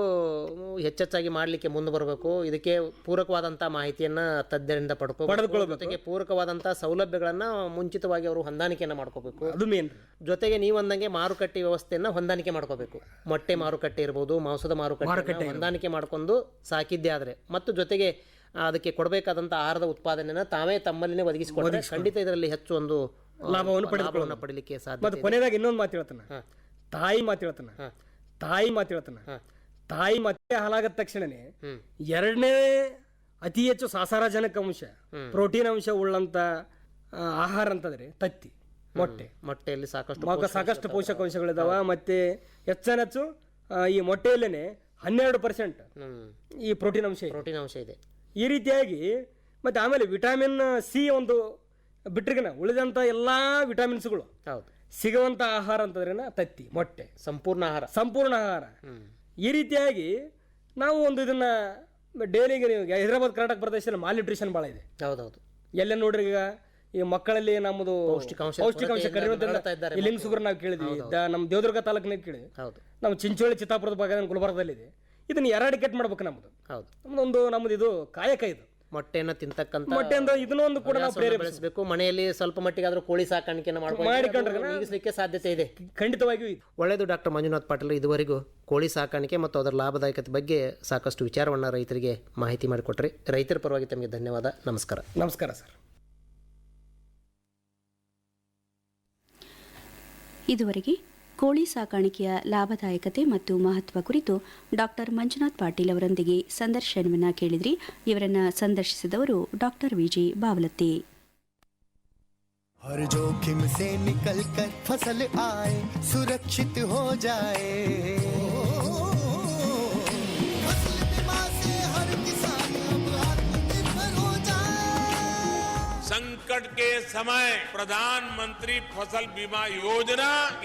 ಹೆಚ್ಚೆಚ್ಚಾಗಿ ಮಾಡ್ಲಿಕ್ಕೆ ಮುಂದೆ ಬರಬೇಕು. ಇದಕ್ಕೆ ಪೂರಕವಾದಂತ ಮಾಹಿತಿಯನ್ನ ತಜ್ಞರಿಂದ ಪಡ್ಕೋ. ಜೊತೆಗೆ ಪೂರಕವಾದಂತ ಸೌಲಭ್ಯಗಳನ್ನ ಮುಂಚಿತವಾಗಿ ಅವರು ಹೊಂದಾಣಿಕೆಯನ್ನು ಮಾಡ್ಕೋಬೇಕು. ಅದು ಮೇನ್ ಜೊತೆಗೆ ನೀವು ಅಂದಂಗೆ ಮಾರುಕಟ್ಟೆ ವ್ಯವಸ್ಥೆಯನ್ನ ಹೊಂದಾಣಿಕೆ ಮಾಡ್ಕೋಬೇಕು. ಮೊಟ್ಟೆ ಮಾರುಕಟ್ಟೆ ಇರ್ಬೋದು ಮಾಂಸದ ಮಾರುಕಟ್ಟೆ ಹೊಂದಾಣಿಕೆ ಮಾಡ್ಕೊಂಡು ಸಾಕಿದ್ದೇ ಆದರೆ. ಮತ್ತು ಜೊತೆಗೆ ಅದಕ್ಕೆ ಕೊಡಬೇಕಾದಂತ ಆಹಾರದ ಉತ್ಪಾದನೆಯನ್ನು ತಾವೇ ತಮ್ಮಲ್ಲಿನೇ ಒದಗಿಸಿಕೊಂಡ್ರೆ ಖಂಡಿತ ಇದರಲ್ಲಿ ಹೆಚ್ಚು ಒಂದು ಲಾಭವನ್ನು ಪಡೆದುಕೊಳ್ಳೋಣ ಪಡೀಲಿಕ್ಕೆ ಸಾಧ್ಯ ಕೊನೆಯದಾಗಿ ಇನ್ನೊಂದು ಮಾತು ಹೇಳ್ತಾನೆ. ತಾಯಿ ಮಾತು ಹೇಳ್ತಾನ. ತಾಯಿ ಮಾತು ಹೇಳ್ತಾನ. ತಾಯಿ ಮತ್ತೆ ಹಾಲಾಗದ ತಕ್ಷಣನೇ ಎರಡನೇ ಅತಿ ಹೆಚ್ಚು ಸಾಸಾರಜನಕ ಅಂಶ ಪ್ರೋಟೀನ್ ಅಂಶ ಉಳ್ಳಂತ ಆಹಾರ ಅಂತಂದ್ರೆ ತತ್ತಿ ಮೊಟ್ಟೆ. ಮೊಟ್ಟೆಯಲ್ಲಿ ಸಾಕಷ್ಟು ಸಾಕಷ್ಟು ಪೋಷಕಾಂಶಗಳಿದಾವ ಮತ್ತೆ ಹೆಚ್ಚೆಚ್ಚು ಆ, ಈ ಮೊಟ್ಟೆಯಲ್ಲೇನೆ ಹನ್ನೆರಡು ಪರ್ಸೆಂಟ್ ಈ ಪ್ರೋಟೀನ್ ಅಂಶ ಇದೆ. ಪ್ರೋಟೀನ್ ಅಂಶ ಇದೆ. ಈ ರೀತಿಯಾಗಿ ಮತ್ತೆ ಆಮೇಲೆ ವಿಟಮಿನ್ ಸಿ ಒಂದು ಬಿಟ್ರಿಗನ ಉಳಿದಂಥ ಎಲ್ಲಾ ವಿಟಾಮಿನ್ಸ್ಗಳು ಹೌದು. ಸಿಗುವಂಥ ಆಹಾರ ಅಂತಂದ್ರೇನ ತತ್ತಿ ಮೊಟ್ಟೆ ಸಂಪೂರ್ಣ ಆಹಾರ. ಸಂಪೂರ್ಣ ಆಹಾರ. ಈ ರೀತಿಯಾಗಿ ನಾವು ಒಂದು ಇದನ್ನ ಡೈಲಿಗೆ ನೀವು ಹೈದರಾಬಾದ್ ಕರ್ನಾಟಕ ಪ್ರದೇಶದಲ್ಲಿ ಮಾಲ್ ನ್ಯೂಟ್ರಿಷನ್ ಭಾಳ ಇದೆ. ಹೌದೌದು. ಎಲ್ಲ ನೋಡ್ರಿ ಈಗ? ಈ ಮಕ್ಕಳಲ್ಲಿ ನಮ್ಮದು ಪೌಷ್ಟಿಕಾಂಶ ಪೌಷ್ಟಿಕಾಂಶ ಕಡಿಮೆ ಇದ್ದಾರೆ ಸುಗರ್ ನಾವು ಕೇಳಿದ್ವಿ. ನಮ್ಮ ದೇವದುರ್ಗ ತಾಲೂಕಿನಾಗ ಕೇಳಿದ್ವಿ ಹೌದು. ನಮ್ಮ ಚಿಂಚೋಳಿ ಚಿತ್ತಾಪುರದ ಭಾಗ ಗುಲ್ಬರ್ಗದಲ್ಲಿದೆ. ಇದನ್ನ ಎರಾಡಿಕೇಟ್ ಮಾಡ್ಬೇಕು ನಮ್ಮದು ಹೌದು. ಒಂದು ನಮ್ಮದು ಇದು ಕಾಯಕ ಇದು. ಮೊಟ್ಟೆಯನ್ನ ತಿಂತಕ್ಕಂಥ ಮೊಟ್ಟೆ ಅಂದ್ರೆ ಇದನ್ನೊಂದು ಕೂಡ ನಾವು ಹವ್ಯಾಸವನ್ನ ಬೆಳೆಸಬೇಕು. ಮನೆಯಲ್ಲಿ ಸ್ವಲ್ಪ ಮಟ್ಟಿಗೆ ಆದ್ರೂ ಕೋಳಿ ಸಾಕಾಣಿಕೆಯನ್ನು ಮಾಡ್ಕೊಂಡು ನೀಗಿಸ್ಲಿಕ್ಕೆ ಸಾಧ್ಯತೆ ಇದೆ. ಖಂಡಿತವಾಗಿಯೂ ಇದು. ಒಳ್ಳೆಯದು ಡಾಕ್ಟರ್ ಮಂಜುನಾಥ್ ಪಾಟೀಲ್ ಇದುವರೆಗೂ ಕೋಳಿ ಸಾಕಾಣಿಕೆ ಮತ್ತು ಅದರ ಲಾಭದಾಯಕತೆ ಬಗ್ಗೆ ಸಾಕಷ್ಟು ವಿಚಾರವನ್ನು ರೈತರಿಗೆ ಮಾಹಿತಿ ಮಾಡಿಕೊಟ್ರಿ. ರೈತರ ಪರವಾಗಿ ತಮಗೆ ಧನ್ಯವಾದ. ನಮಸ್ಕಾರ. ನಮಸ್ಕಾರ ಸರ್. ಇದುವರೆಗೆ ಕೋಳಿ ಸಾಕಾಣಿಕೆಯ ಲಾಭದಾಯಕತೆ ಮತ್ತು ಮಹತ್ವ ಕುರಿತು ಡಾಕ್ಟರ್ ಮಂಜುನಾಥ್ ಪಾಟೀಲ್ ಅವರೊಂದಿಗೆ ಸಂದರ್ಶನವನ್ನು ಕೇಳಿದ್ರಿ ಇವರನ್ನ ಸಂದರ್ಶಿಸಿದವರು ಡಾಕ್ಟರ್ ವಿಜಿ ಬಾವಲತ್ತಿ हर जोखिम से निकल कर फसल आए सुरक्षित हो जाए फसल बीमा से हर किसान अब आत्मनिर्भर हो जाए संकट के समय प्रधानमंत्री फसल बीमा योजना